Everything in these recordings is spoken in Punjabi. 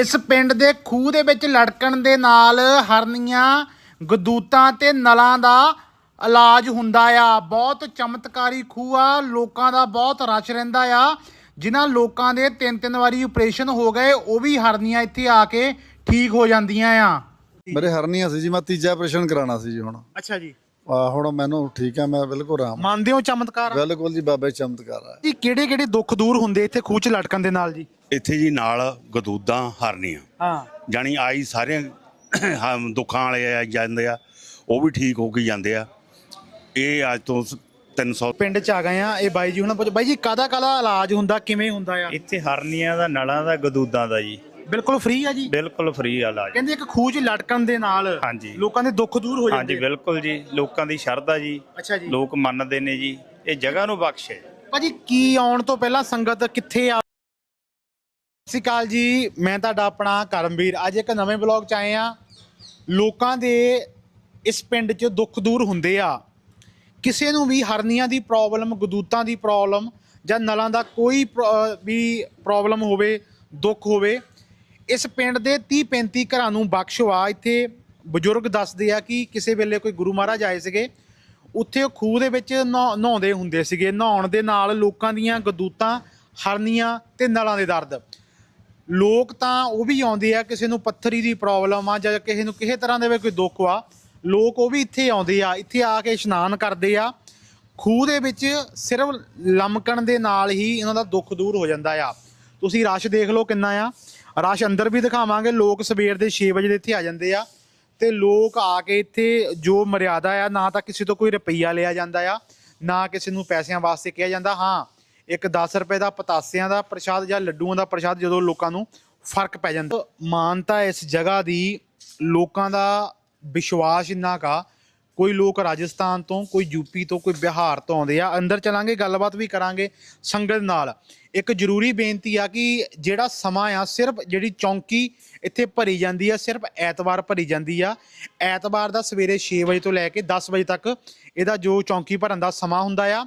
ਇਸ ਪਿੰਡ ਦੇ ਖੂਹ ਦੇ ਵਿੱਚ ਲੜਕਣ ਦੇ ਨਾਲ ਹਰਨੀਆਂ ਗਦੂਤਾਂ ਤੇ ਨਲਾਂ ਦਾ ਇਲਾਜ ਹੁੰਦਾ ਆ। ਬਹੁਤ ਚਮਤਕਾਰੀ ਖੂਹ ਆ। ਲੋਕਾਂ ਦਾ ਬਹੁਤ ਰਸ਼ ਰਹਿੰਦਾ ਆ। ਜਿਨ੍ਹਾਂ ਲੋਕਾਂ ਦੇ ਤਿੰਨ ਤਿੰਨ ਵਾਰੀ ਆਪਰੇਸ਼ਨ ਹੋ ਗਏ ਉਹ ਵੀ ਹਰਨੀਆਂ ਇੱਥੇ ਆ ਕੇ ਠੀਕ ਹੋ ਜਾਂਦੀਆਂ ਆ। ਮੇਰੇ ਹਰਨੀਆਂ ਸੀ ਜੀ ਮੈਂ ਤੀਜਾ ਆਪਰੇਸ਼ਨ ਕਰਾਉਣਾ ਸੀ ਜੀ ਹੁਣ। ਅੱਛਾ ਜੀ। ਆ ਹੁਣ ਮੈਨੂੰ ਠੀਕ ਆ ਮੈਂ ਬਿਲਕੁਲ ਆਰਾਮ। ਮੰਨਦੇ ਹੋ ਚਮਤਕਾਰ? ਬਿਲਕੁਲ ਜੀ ਬਾਬਾ ਜੀ ਚਮਤਕਾਰ ਆ। ਜੀ ਕਿਹੜੇ ਕਿਹੜੇ ਦੁੱਖ ਦੂਰ ਹੁੰਦੇ ਇੱਥੇ ਖੂਹ 'ਚ ਲਟਕਣ ਦੇ ਨਾਲ ਜੀ? ਇੱਥੇ ਜੀ ਨਾਲ ਗਦੂਦਾਂ ਹਰਨੀਆਂ। ਹਾਂ। ਜਾਣੀ ਆਈ ਸਾਰੇ ਦੁੱਖਾਂ ਵਾਲੇ ਆ ਜਾਂਦੇ ਆ ਉਹ ਵੀ ਠੀਕ ਹੋ ਕੇ ਜਾਂਦੇ ਆ। ਇਹ ਅੱਜ ਤੋਂ 300 ਪਿੰਡ 'ਚ ਆ ਗਏ ਆ ਇਹ ਬਾਈ ਜੀ ਹੁਣ ਪੁੱਛ ਬਾਈ ਜੀ ਕਾਦਾ ਕਾਦਾ ਇਲਾਜ ਹੁੰਦਾ ਕਿਵੇਂ ਹੁੰਦਾ ਆ? ਇੱਥੇ ਹਰਨੀਆਂ ਦਾ ਨਲਾਂ ਦਾ ਗਦੂਦਾਂ ਦਾ ਜੀ। ਬਿਲਕੁਲ ਫ੍ਰੀ ਆ ਜੀ? ਬਿਲਕੁਲ ਫ੍ਰੀ ਇਲਾਜ। ਕਹਿੰਦੇ ਇੱਕ 'ਚ ਲਟਕਣ ਦੇ ਨਾਲ ਹਾਂਜੀ। ਲੋਕਾਂ ਦੇ ਦੁੱਖ ਦੂਰ ਹੋ ਹਾਂਜੀ ਜਾਂਦੇ ਆ। ਬਿਲਕੁਲ ਜੀ ਲੋਕਾਂ ਦੀ ਸ਼ਰਧਾ ਜੀ। ਅੱਛਾ ਜੀ। ਲੋਕ ਮੰਨਦੇ ਨੇ ਜੀ। ਇਹ ਜਗ੍ਹਾ ਨੂੰ ਬਖਸ਼ੇ। ਭਾਜੀ ਕੀ ਆਉਣ ਤੋਂ ਪਹਿਲਾਂ ਸੰਗਤ ਕਿੱਥੇ ਆ? ਸਤਿ ਸ਼੍ਰੀ ਅਕਾਲ ਜੀ। ਮੈਂ ਤੁਹਾਡਾ ਆਪਣਾ ਕਰਮਵੀਰ। ਅੱਜ ਇੱਕ ਨਵੇਂ ਬਲੌਗ 'ਚ ਆਏ ਆ ਲੋਕਾਂ ਦੇ ਇਸ ਪਿੰਡ 'ਚ ਦੁੱਖ ਦੂਰ ਹੁੰਦੇ ਆ। ਕਿਸੇ ਨੂੰ ਵੀ ਹਰਨੀਆਂ ਦੀ ਪ੍ਰੋਬਲਮ ਗਦੂਤਾਂ ਦੀ ਪ੍ਰੋਬਲਮ ਜਾਂ ਨਲਾਂ ਦਾ ਕੋਈ ਪ੍ਰੋ- ਵੀ ਪ੍ਰੋਬਲਮ ਹੋਵੇ, ਦੁੱਖ ਹੋਵੇ, ਇਸ ਪਿੰਡ ਦੇ 30 35 ਘਰਾਂ ਨੂੰ ਬਖਸ਼ਵਾ ਇੱਥੇ ਬਜ਼ੁਰਗ ਦੱਸਦੇ ਆ ਕਿ ਕਿਸੇ ਵੇਲੇ ਕੋਈ ਗੁਰੂ ਮਹਾਰਾਜ ਆਏ ਸੀਗੇ, ਉੱਥੇ ਉਹ ਖੂਹ ਦੇ ਵਿੱਚ ਨਹਾ- ਨਹਾਉਂਦੇ ਹੁੰਦੇ ਸੀਗੇ। ਨਹਾਉਣ ਦੇ ਨਾਲ ਲੋਕਾਂ ਦੀਆਂ ਗਦੂਤਾਂ, ਹਰਨੀਆਂ ਤੇ ਨਲਾਂ ਦੇ ਦਰਦ। ਲੋਕ ਤਾਂ ਉਹ ਵੀ ਆਉਂਦੇ ਆ, ਕਿਸੇ ਨੂੰ ਪੱਥਰੀ ਦੀ ਪ੍ਰੋਬਲਮ ਆ ਜਾਂ ਕਿਸੇ ਨੂੰ ਕਿਸੇ ਤਰ੍ਹਾਂ ਦੇ ਵੀ ਕੋਈ ਦੁੱਖ ਆ ਲੋਕ ਉਹ ਵੀ ਇੱਥੇ ਆਉਂਦੇ ਆ, ਇੱਥੇ ਆ ਕੇ ਇਸ਼ਨਾਨ ਕਰਦੇ ਆ। ਖੂਹ ਦੇ ਵਿੱਚ ਸਿਰਫ ਲਮਕਣ ਦੇ ਨਾਲ ਹੀ ਇਹਨਾਂ ਦਾ ਦੁੱਖ ਦੂਰ ਹੋ ਜਾਂਦਾ ਆ। ਤੁਸੀਂ ਰਸ਼ ਦੇਖ ਲਓ ਕਿੰਨਾ ਆ। ਰਸ਼ ਅੰਦਰ ਵੀ ਦਿਖਾਵਾਂਗੇ, ਲੋਕ ਸਵੇਰ ਦੇ 6 ਵਜੇ ਦੇ ਇੱਥੇ ਆ ਜਾਂਦੇ ਆ। ਤੇ ਲੋਕ ਆ ਕੇ ਇੱਥੇ ਜੋ ਮਰਿਆਦਾ ਆ, ਨਾ ਤਾਂ ਕਿਸੇ ਤੋਂ ਕੋਈ ਰੁਪਈਆ ਲਿਆ ਜਾਂਦਾ ਆ, ਨਾ ਕਿਸੇ ਨੂੰ ਪੈਸਿਆਂ ਵਾਸਤੇ ਕਿਹਾ ਜਾਂਦਾ। ਹਾਂ ਇੱਕ 10 ਰੁਪਏ ਦਾ ਪਤਾਸਿਆਂ ਦਾ ਪ੍ਰਸ਼ਾਦ ਜਾਂ ਲੱਡੂਆਂ ਦਾ ਪ੍ਰਸ਼ਾਦ ਜਦੋਂ ਲੋਕਾਂ ਨੂੰ ਫ਼ਰਕ ਪੈ ਜਾਂਦਾ। ਮਾਨਤਾ ਇਸ ਜਗ੍ਹਾ ਦੀ ਲੋਕਾਂ ਦਾ ਵਿਸ਼ਵਾਸ ਇੰਨਾ ਕਾ ਕੋਈ ਲੋਕ ਰਾਜਸਥਾਨ ਤੋਂ, ਕੋਈ ਯੂਪੀ ਤੋਂ, ਕੋਈ ਬਿਹਾਰ ਤੋਂ ਆਉਂਦੇ ਆ, ਅੰਦਰ ਚਲਾਂਗੇ, ਗੱਲਬਾਤ ਵੀ ਕਰਾਂਗੇ ਸੰਗਤ ਨਾਲ। ਇੱਕ ਜ਼ਰੂਰੀ ਬੇਨਤੀ ਆ ਕਿ ਜਿਹੜਾ ਸਮਾਂ ਆ ਸਿਰਫ ਜਿਹੜੀ ਚੌਂਕੀ ਇੱਥੇ ਭਰੀ ਜਾਂਦੀ ਆ, ਸਿਰਫ ਐਤਵਾਰ ਭਰੀ ਜਾਂਦੀ ਆ। ਐਤਵਾਰ ਦਾ ਸਵੇਰੇ 6 ਵਜੇ ਤੋਂ ਲੈ ਕੇ 10 ਵਜੇ ਤੱਕ ਇਹਦਾ ਜੋ ਚੌਂਕੀ ਭਰਨ ਦਾ ਸਮਾਂ ਹੁੰਦਾ ਆ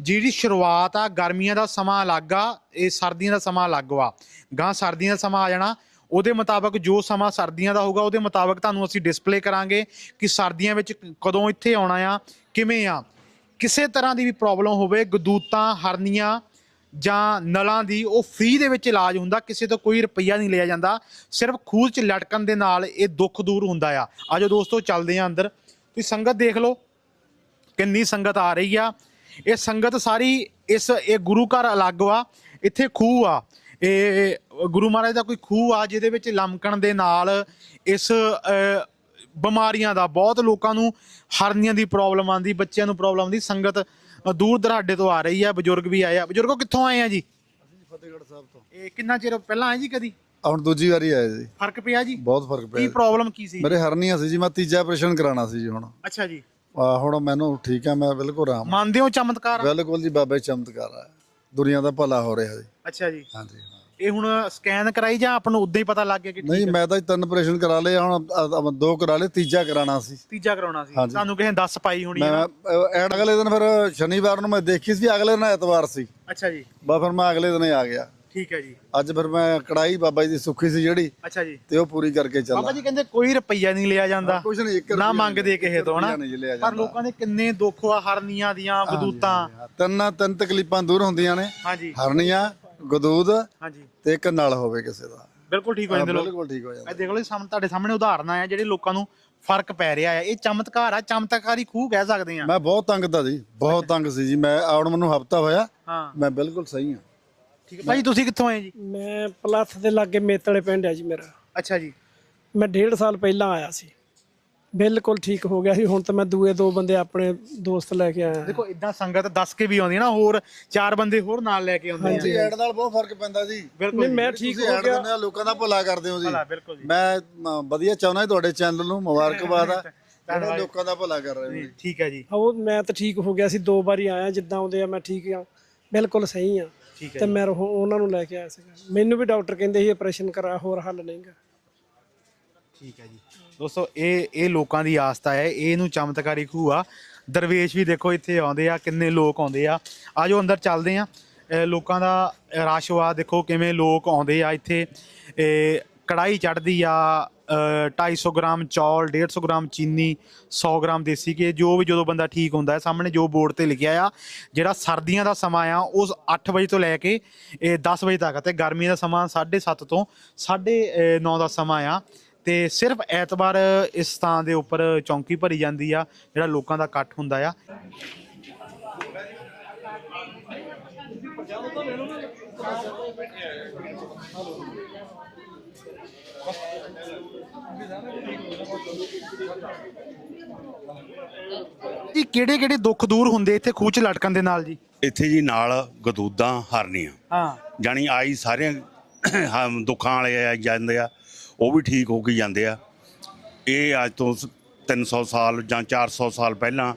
ਜਿਹੜੀ ਸ਼ੁਰੂਆਤ ਆ, ਗਰਮੀਆਂ ਦਾ ਸਮਾਂ ਅਲੱਗ ਆ, ਇਹ ਸਰਦੀਆਂ ਦਾ ਸਮਾਂ ਅਲੱਗ ਵਾ। ਗਾਂ ਸਰਦੀਆਂ ਦਾ ਸਮਾਂ ਆ ਜਾਣਾ, ਉਹਦੇ ਮੁਤਾਬਕ ਜੋ ਸਮਾਂ ਸਰਦੀਆਂ ਦਾ ਹੋਊਗਾ, ਉਹਦੇ ਮੁਤਾਬਕ ਤੁਹਾਨੂੰ ਅਸੀਂ ਡਿਸਪਲੇ ਕਰਾਂਗੇ ਕਿ ਸਰਦੀਆਂ ਵਿੱਚ ਕਦੋਂ ਇੱਥੇ ਆਉਣਾ ਆ, ਕਿਵੇਂ ਆ। ਕਿਸੇ ਤਰ੍ਹਾਂ ਦੀ ਵੀ ਪ੍ਰੋਬਲਮ ਹੋਵੇ, ਗਦੂਤਾਂ, ਹਰਨੀਆਂ ਜਾਂ ਨਲਾਂ ਦੀ, ਉਹ ਫ੍ਰੀ ਦੇ ਵਿੱਚ ਇਲਾਜ ਹੁੰਦਾ, ਕਿਸੇ ਤੋਂ ਕੋਈ ਰੁਪਈਆ ਨਹੀਂ ਲਿਆ ਜਾਂਦਾ। ਸਿਰਫ ਖੂਹ 'ਚ ਲਟਕਣ ਦੇ ਨਾਲ ਇਹ ਦੁੱਖ ਦੂਰ ਹੁੰਦਾ ਆ। ਆਜੋ ਦੋਸਤੋ, ਚੱਲਦੇ ਆ ਅੰਦਰ। ਤੁਸੀਂ ਸੰਗਤ ਦੇਖ ਲਓ, ਕਿੰਨੀ ਸੰਗਤ ਆ ਰਹੀ ਆ। ਇਹ ਸੰਗਤ ਸਾਰੀ ਇਸ ਇਹ ਗੁਰੂ ਘਰ ਅਲੱਗ ਵਾ ਇੱਥੇ ਖੂਹ ਆ। ਇਹ ਗੁਰੂ ਮਹਾਰਾਜ ਦਾ ਕੋਈ ਖੂਹ ਆ ਜਿਹਦੇ ਵਿੱਚ ਲਮਕਣ ਦੇ ਨਾਲ ਇਸ ਬਿਮਾਰੀਆਂ ਦਾ ਬਹੁਤ ਲੋਕਾਂ ਨੂੰ ਹਰਨੀਆਂ ਦੀ ਪ੍ਰੋਬਲਮ ਆਂਦੀ ਬੱਚਿਆਂ ਨੂੰ ਪ੍ਰੋਬਲਮ ਆਂਦੀ ਸੰਗਤ ਦੂਰ ਦਰਾਡੇ ਤੋਂ ਆ ਰਹੀ ਆ ਬਜ਼ੁਰਗ ਵੀ ਆਏ ਆ। ਬਜ਼ੁਰਗੋ ਕਿੱਥੋਂ ਆਏ ਆ ਜੀ? ਫਤਿਹਗੜ੍ਹ ਸਾਹਿਬ ਤੋਂ। ਇਹ ਕਿੰਨਾ ਚਿਰ ਪਹਿਲਾਂ ਆਏ ਜੀ ਕਦੀ? ਹੁਣ ਦੂਜੀ ਵਾਰੀ ਆਏ ਜੀ। ਫ਼ਰਕ ਪਿਆ ਜੀ? ਬਹੁਤ ਫ਼ਰਕ ਕੀ ਪਿਆ ਪ੍ਰੋਬਲਮ ਕੀ ਸੀ? ਮੇਰੇ ਹਰਨੀਆਂ ਸੀ ਜੀ ਮੈਂ ਤੀਜਾ ਆਪਰੇਸ਼ਨ ਕਰਾਉਣਾ ਸੀ ਜੀ ਹੁਣ। ਅੱਛਾ ਜੀ। ਆ ਹੁਣ ਮੈਨੂੰ ਠੀਕ ਆ ਮੈਂ ਬਿਲਕੁਲ ਆਰਾਮ ਮੰਨਦੇ ਹੋ ਚਮਤਕਾਰ? ਬਿਲਕੁਲ ਜੀ ਬਾਬਾ ਜੀ ਚਮਤਕਾਰ ਆ। ਦੁਨੀਆ ਦਾ ਭਲਾ ਹੋ ਰਿਹਾ ਜੀ। ਅੱਛਾ ਜੀ। ਹਾਂਜੀ ਹਾਂ। ਇਹ ਹੁਣ ਸਕੈਨ ਕਰਾਈ ਜਾਂ ਆਪਾਂ ਨੂੰ ਉਦਾਂ ਹੀ ਪਤਾ ਲੱਗ ਗਿਆ ਕਿ ਠੀਕ ਨਹੀਂ ਮੈਂ ਤਾਂ ਜੀ ਤਿੰਨ ਆਪਰੇਸ਼ਨ ਕਰਾ ਲਏ ਹੁਣ ਦੋ ਕਰਾ ਲਏ ਤੀਜਾ ਕਰਾਉਣਾ ਸੀ। ਤੀਜਾ ਕਰਾਉਣਾ ਸੀ। ਹਾਂਜੀ। ਤੁਹਾਨੂੰ ਕਿਸੇ ਨੇ ਦੱਸ ਪਾਈ ਹੋਣੀ ਹੈ ਮੈਂ? ਐਡ ਅਗਲੇ ਦਿਨ ਫਿਰ ਸ਼ਨੀਵਾਰ ਨੂੰ ਮੈਂ ਦੇਖੀ ਸੀ ਅਗਲੇ ਦਿਨ ਐਤਵਾਰ ਸੀ। ਅੱਛਾ ਜੀ। ਬਸ ਫਿਰ ਮੈਂ ਅਗਲੇ ਦਿਨ ਹੀ ਆ ਗਿਆ। ਠੀਕ ਹੈ ਜੀ। ਅੱਜ ਫਿਰ ਮੈਂ ਕੜਾਈ ਬਾਬਾ ਜੀ ਦੀ ਸੁੱਖੀ ਸੀ ਜਿਹੜੀ ਅੱਛਾ ਜੀ। ਤੇ ਉਹ ਪੂਰੀ ਕਰਕੇ ਬਾਬਾ ਚੱਲਾ ਜੀ ਕਹਿੰਦੇ ਕੋਈ ਰੁਪਈਆ ਨਹੀਂ ਲਿਆ ਜਾਂਦਾ ਕੁਛ ਨਹੀਂ ਇੱਕ ਨਾ ਰੁਪਈਆ ਮੰਗਦੇ ਨਹੀਂ, ਕਿਸੇ ਤੋਂ ਹਨਾ? ਰੁਪਈਆ ਨਹੀਂ ਲਿਆ ਪਰ ਜਾਂਦਾ। ਲੋਕਾਂ ਦੇ ਕਿੰਨੇ ਦੁੱਖ ਆ ਹਰਨੀਆਂ ਦੀਆਂ ਗਦੂਤਾਂ ਤਿੰਨ ਤਿੰਨ ਤਕਲੀਫਾਂ ਦੂਰ ਹੁੰਦੀਆਂ ਨੇ। ਹਾਂਜੀ। ਹਰਨੀਆਂ ਗਦੂਦ ਹਾਂਜੀ। ਤੇ ਇੱਕ ਨਲ ਹੋਵੇ ਕਿਸੇ ਦਾ। ਬਿਲਕੁਲ ਠੀਕ ਹੋ ਜਾਂਦੇ ਲੋਕ। ਬਿਲਕੁਲ ਠੀਕ ਹੋ ਇਹ ਜਾਂਦਾ ਦੇਖ ਲਓ ਜੀ ਸਾਹਮਣੇ ਤੁਹਾਡੇ ਸਾਹਮਣੇ ਉਦਾਹਰਨਾਂ ਆ ਜਿਹੜੇ ਲੋਕਾਂ ਨੂੰ ਫ਼ਰਕ ਪੈ ਰਿਹਾ ਆ ਇਹ ਚਮਤਕਾਰ ਆ ਚਮਤਕਾਰੀ ਖੂਹ ਕਹਿ ਸਕਦੇ ਆ ਮੈਂ ਬਹੁਤ ਤੰਗ ਤਾ ਜੀ ਬਹੁਤ ਤੰਗ ਸੀ ਜੀ। ਮੈਂ ਆਉਣ ਮੈਨੂੰ ਹਫਤਾ ਹੋਇਆ ਹਾਂ। ਮੈਂ ਬਿਲਕੁਲ ਸਹੀ ਹਾਂ। ਠੀਕ ਹੈ। ਭਾਈ ਤੁਸੀਂ ਕਿੱਥੋਂ ਆਏ ਜੀ? ਮੈਂ ਪਲੱਥ ਦੇ ਲਾਗੇ ਮੇਤਲੇ ਪਿੰਡ ਹੈ ਜੀ ਮੇਰਾ। ਅੱਛਾ ਜੀ। ਮੈਂ ਡੇਢ ਸਾਲ ਪਹਿਲਾਂ ਆਇਆ ਸੀ। ਬਿਲਕੁਲ ਠੀਕ ਹੋ ਗਿਆ ਸੀ। ਹੁਣ ਤਾਂ ਮੈਂ ਦੂਏ ਦੋ ਬੰਦੇ ਆਪਣੇ ਦੋਸਤ ਲੈ ਕੇ ਆਇਆ। ਦੇਖੋ ਇਦਾਂ ਸੰਗਤ ਦੱਸ ਕੇ ਵੀ ਆਉਂਦੀ ਹੈ ਨਾ ਹੋਰ ਚਾਰ ਬੰਦੇ ਹੋਰ ਨਾਲ ਲੈ ਕੇ ਆਉਂਦੇ ਆ। ਜੀ ਐਡ ਨਾਲ ਬਹੁਤ ਫ਼ਰਕ ਪੈਂਦਾ ਜੀ। ਬਿਲਕੁਲ ਨਹੀਂ ਮੈਂ ਠੀਕ ਹੋ ਐਡ ਗਿਆ। ਦਿੰਦੇ ਆ ਲੋਕਾਂ ਦਾ ਭਲਾ ਕਰਦੇ ਹੋ ਜੀ। ਭਲਾ, ਬਿਲਕੁਲ ਜੀ। ਮੈਂ ਵਧੀਆ ਚਾਹੁੰਦਾ ਜੀ ਤੁਹਾਡੇ ਚੈਨਲ ਨੂੰ ਮੁਬਾਰਕਬਾਦ ਆ। ਜਿਹੜੇ ਲੋਕਾਂ ਦਾ ਭਲਾ ਕਰ ਰਹੇ ਹੋ ਜੀ ਠੀਕ ਹੈ ਜੀ। ਉਹ ਮੈਂ ਤਾਂ ਠੀਕ ਹੋ ਗਿਆ ਸੀ। ਦੋ ਵਾਰੀ ਆਇਆ ਜਿੱਦਾਂ ਆਉਂਦੇ ਆ ਮੈਂ ਠੀਕ ਆ। ਬਿਲਕੁਲ ਸਹੀ ਆ। ਤੇ ਮੈਂ ਉਹ- ਉਹਨਾਂ ਨੂੰ ਲੈ ਕੇ ਆਇਆ ਸੀਗਾ। ਮੈਨੂੰ ਵੀ ਡਾਕਟਰ ਕਹਿੰਦੇ ਸੀ ਆਪਰੇਸ਼ਨ ਕਰਾ ਹੋਰ ਹੱਲ ਨਹੀਂਗਾ ਠੀਕ ਹੈ ਜੀ। ਦੋਸਤੋ ਇਹ ਇਹ ਲੋਕਾਂ ਦੀ ਆਸਥਾ ਹੈ। ਇਹਨੂੰ ਚਮਤਕਾਰੀ ਖੂਹ ਆ। ਦਰਵੇਸ਼ ਵੀ ਦੇਖੋ ਇੱਥੇ ਆਉਂਦੇ ਆ ਕਿੰਨੇ ਲੋਕ ਆਉਂਦੇ ਆ। ਆਜੋ ਅੰਦਰ ਚੱਲਦੇ ਆ। ਇਹ ਲੋਕਾਂ ਦਾ ਰਸ਼ ਆ ਦੇਖੋ ਕਿਵੇਂ ਲੋਕ ਆਉਂਦੇ ਆ ਇੱਥੇ। ਇਹ ਕੜਾਈ ਚੜਦੀ ਆ 250 ਗ੍ਰਾਮ ਚੌਲ 150 ਗ੍ਰਾਮ ਚੀਨੀ 100 ਗ੍ਰਾਮ ਦੇਸੀ ਘੇ, ਜੋ ਵੀ ਜਦੋਂ ਬੰਦਾ ਠੀਕ ਹੁੰਦਾ ਹੈ, ਸਾਹਮਣੇ ਜੋ ਬੋਰਡ ਤੇ ਲਿਖਿਆ ਆ, ਜਿਹੜਾ ਸਰਦੀਆਂ ਦਾ ਸਮਾਂ ਆ, ਉਸ 8 ਵਜੇ ਤੋਂ ਲੈ ਕੇ ਇਹ 10 ਵਜੇ ਤੱਕ ਤੇ ਗਰਮੀ ਦਾ ਸਮਾਂ 7:30 ਤੋਂ 9:30 ਦਾ ਸਮਾਂ ਆ ਤੇ ਸਿਰਫ ਐਤਵਾਰ ਇਸ ਥਾਂ ਦੇ ਉੱਪਰ ਚੌਂਕੀ ਭਰੀ ਜਾਂਦੀ ਆ, ਜਿਹੜਾ ਲੋਕਾਂ ਦਾ ਇਕੱਠ ਹੁੰਦਾ ਆ। ਜੀ ਕਿਹੜੇ ਕਿਹੜੇ ਦੁੱਖ ਦੂਰ ਹੁੰਦੇ ਇੱਥੇ ਖੂਹ ਚ ਲਟਕਣ ਦੇ ਨਾਲ ਜੀ? ਇੱਥੇ ਜੀ ਨਾਲ ਗਦੂਦਾਂ ਹਰਨੀਆਂ। ਹਾਂ। ਜਾਣੀ ਆਈ ਹਮ ਦੁੱਖਾਂ ਵਾਲੇ ਆ ਜਾਂਦੇ ਆ ਉਹ ਵੀ ਠੀਕ ਹੋ ਕੇ ਜਾਂਦੇ ਆ। ਇਹ ਅੱਜ ਤੋਂ ਸ- 300 ਸਾਲ ਜਾਂ 400 ਸਾਲ ਪਹਿਲਾਂ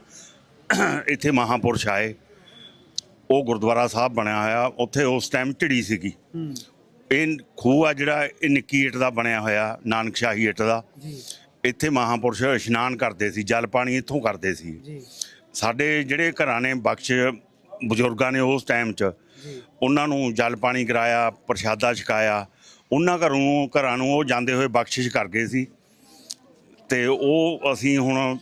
ਇੱਥੇ ਮਹਾਪੁਰਸ਼ ਆਏ। ਉਹ ਗੁਰਦੁਆਰਾ ਸਾਹਿਬ ਬਣਿਆ ਹੋਇਆ ਉੱਥੇ ਉਸ ਟਾਈਮ ਢਿੜੀ ਸੀਗੀ। ਇਹ ਖੂਹ ਆ ਜਿਹੜਾ ਇਹ ਨਿੱਕੀ ਇੱਟ ਦਾ ਬਣਿਆ ਹੋਇਆ ਨਾਨਕਸ਼ਾਹੀ ਇੱਟ ਦਾ। ਜੀ। ਇੱਥੇ ਮਹਾਪੁਰਸ਼ ਇਸ਼ਨਾਨ ਕਰਦੇ ਸੀ ਜਲ ਪਾਣੀ ਇੱਥੋਂ ਕਰਦੇ ਸੀ। ਜੀ। ਸਾਡੇ ਜਿਹੜੇ ਘਰਾਂ ਨੇ ਬਖਸ਼ ਬਜ਼ੁਰਗਾਂ ਨੇ ਉਸ ਟਾਈਮ 'ਚ ਉਹਨਾਂ ਨੂੰ ਜਲ ਪਾਣੀ ਕਰਾਇਆ ਪ੍ਰਸ਼ਾਦਾ ਛਕਾਇਆ। ਉਹਨਾਂ ਘਰੋਂ ਘਰਾਂ ਨੂੰ ਉਹ ਜਾਂਦੇ ਹੋਏ ਬਖਸ਼ਿਸ਼ ਕਰ ਗਏ ਸੀ। ਤੇ ਉਹ ਅਸੀਂ ਹੁਣ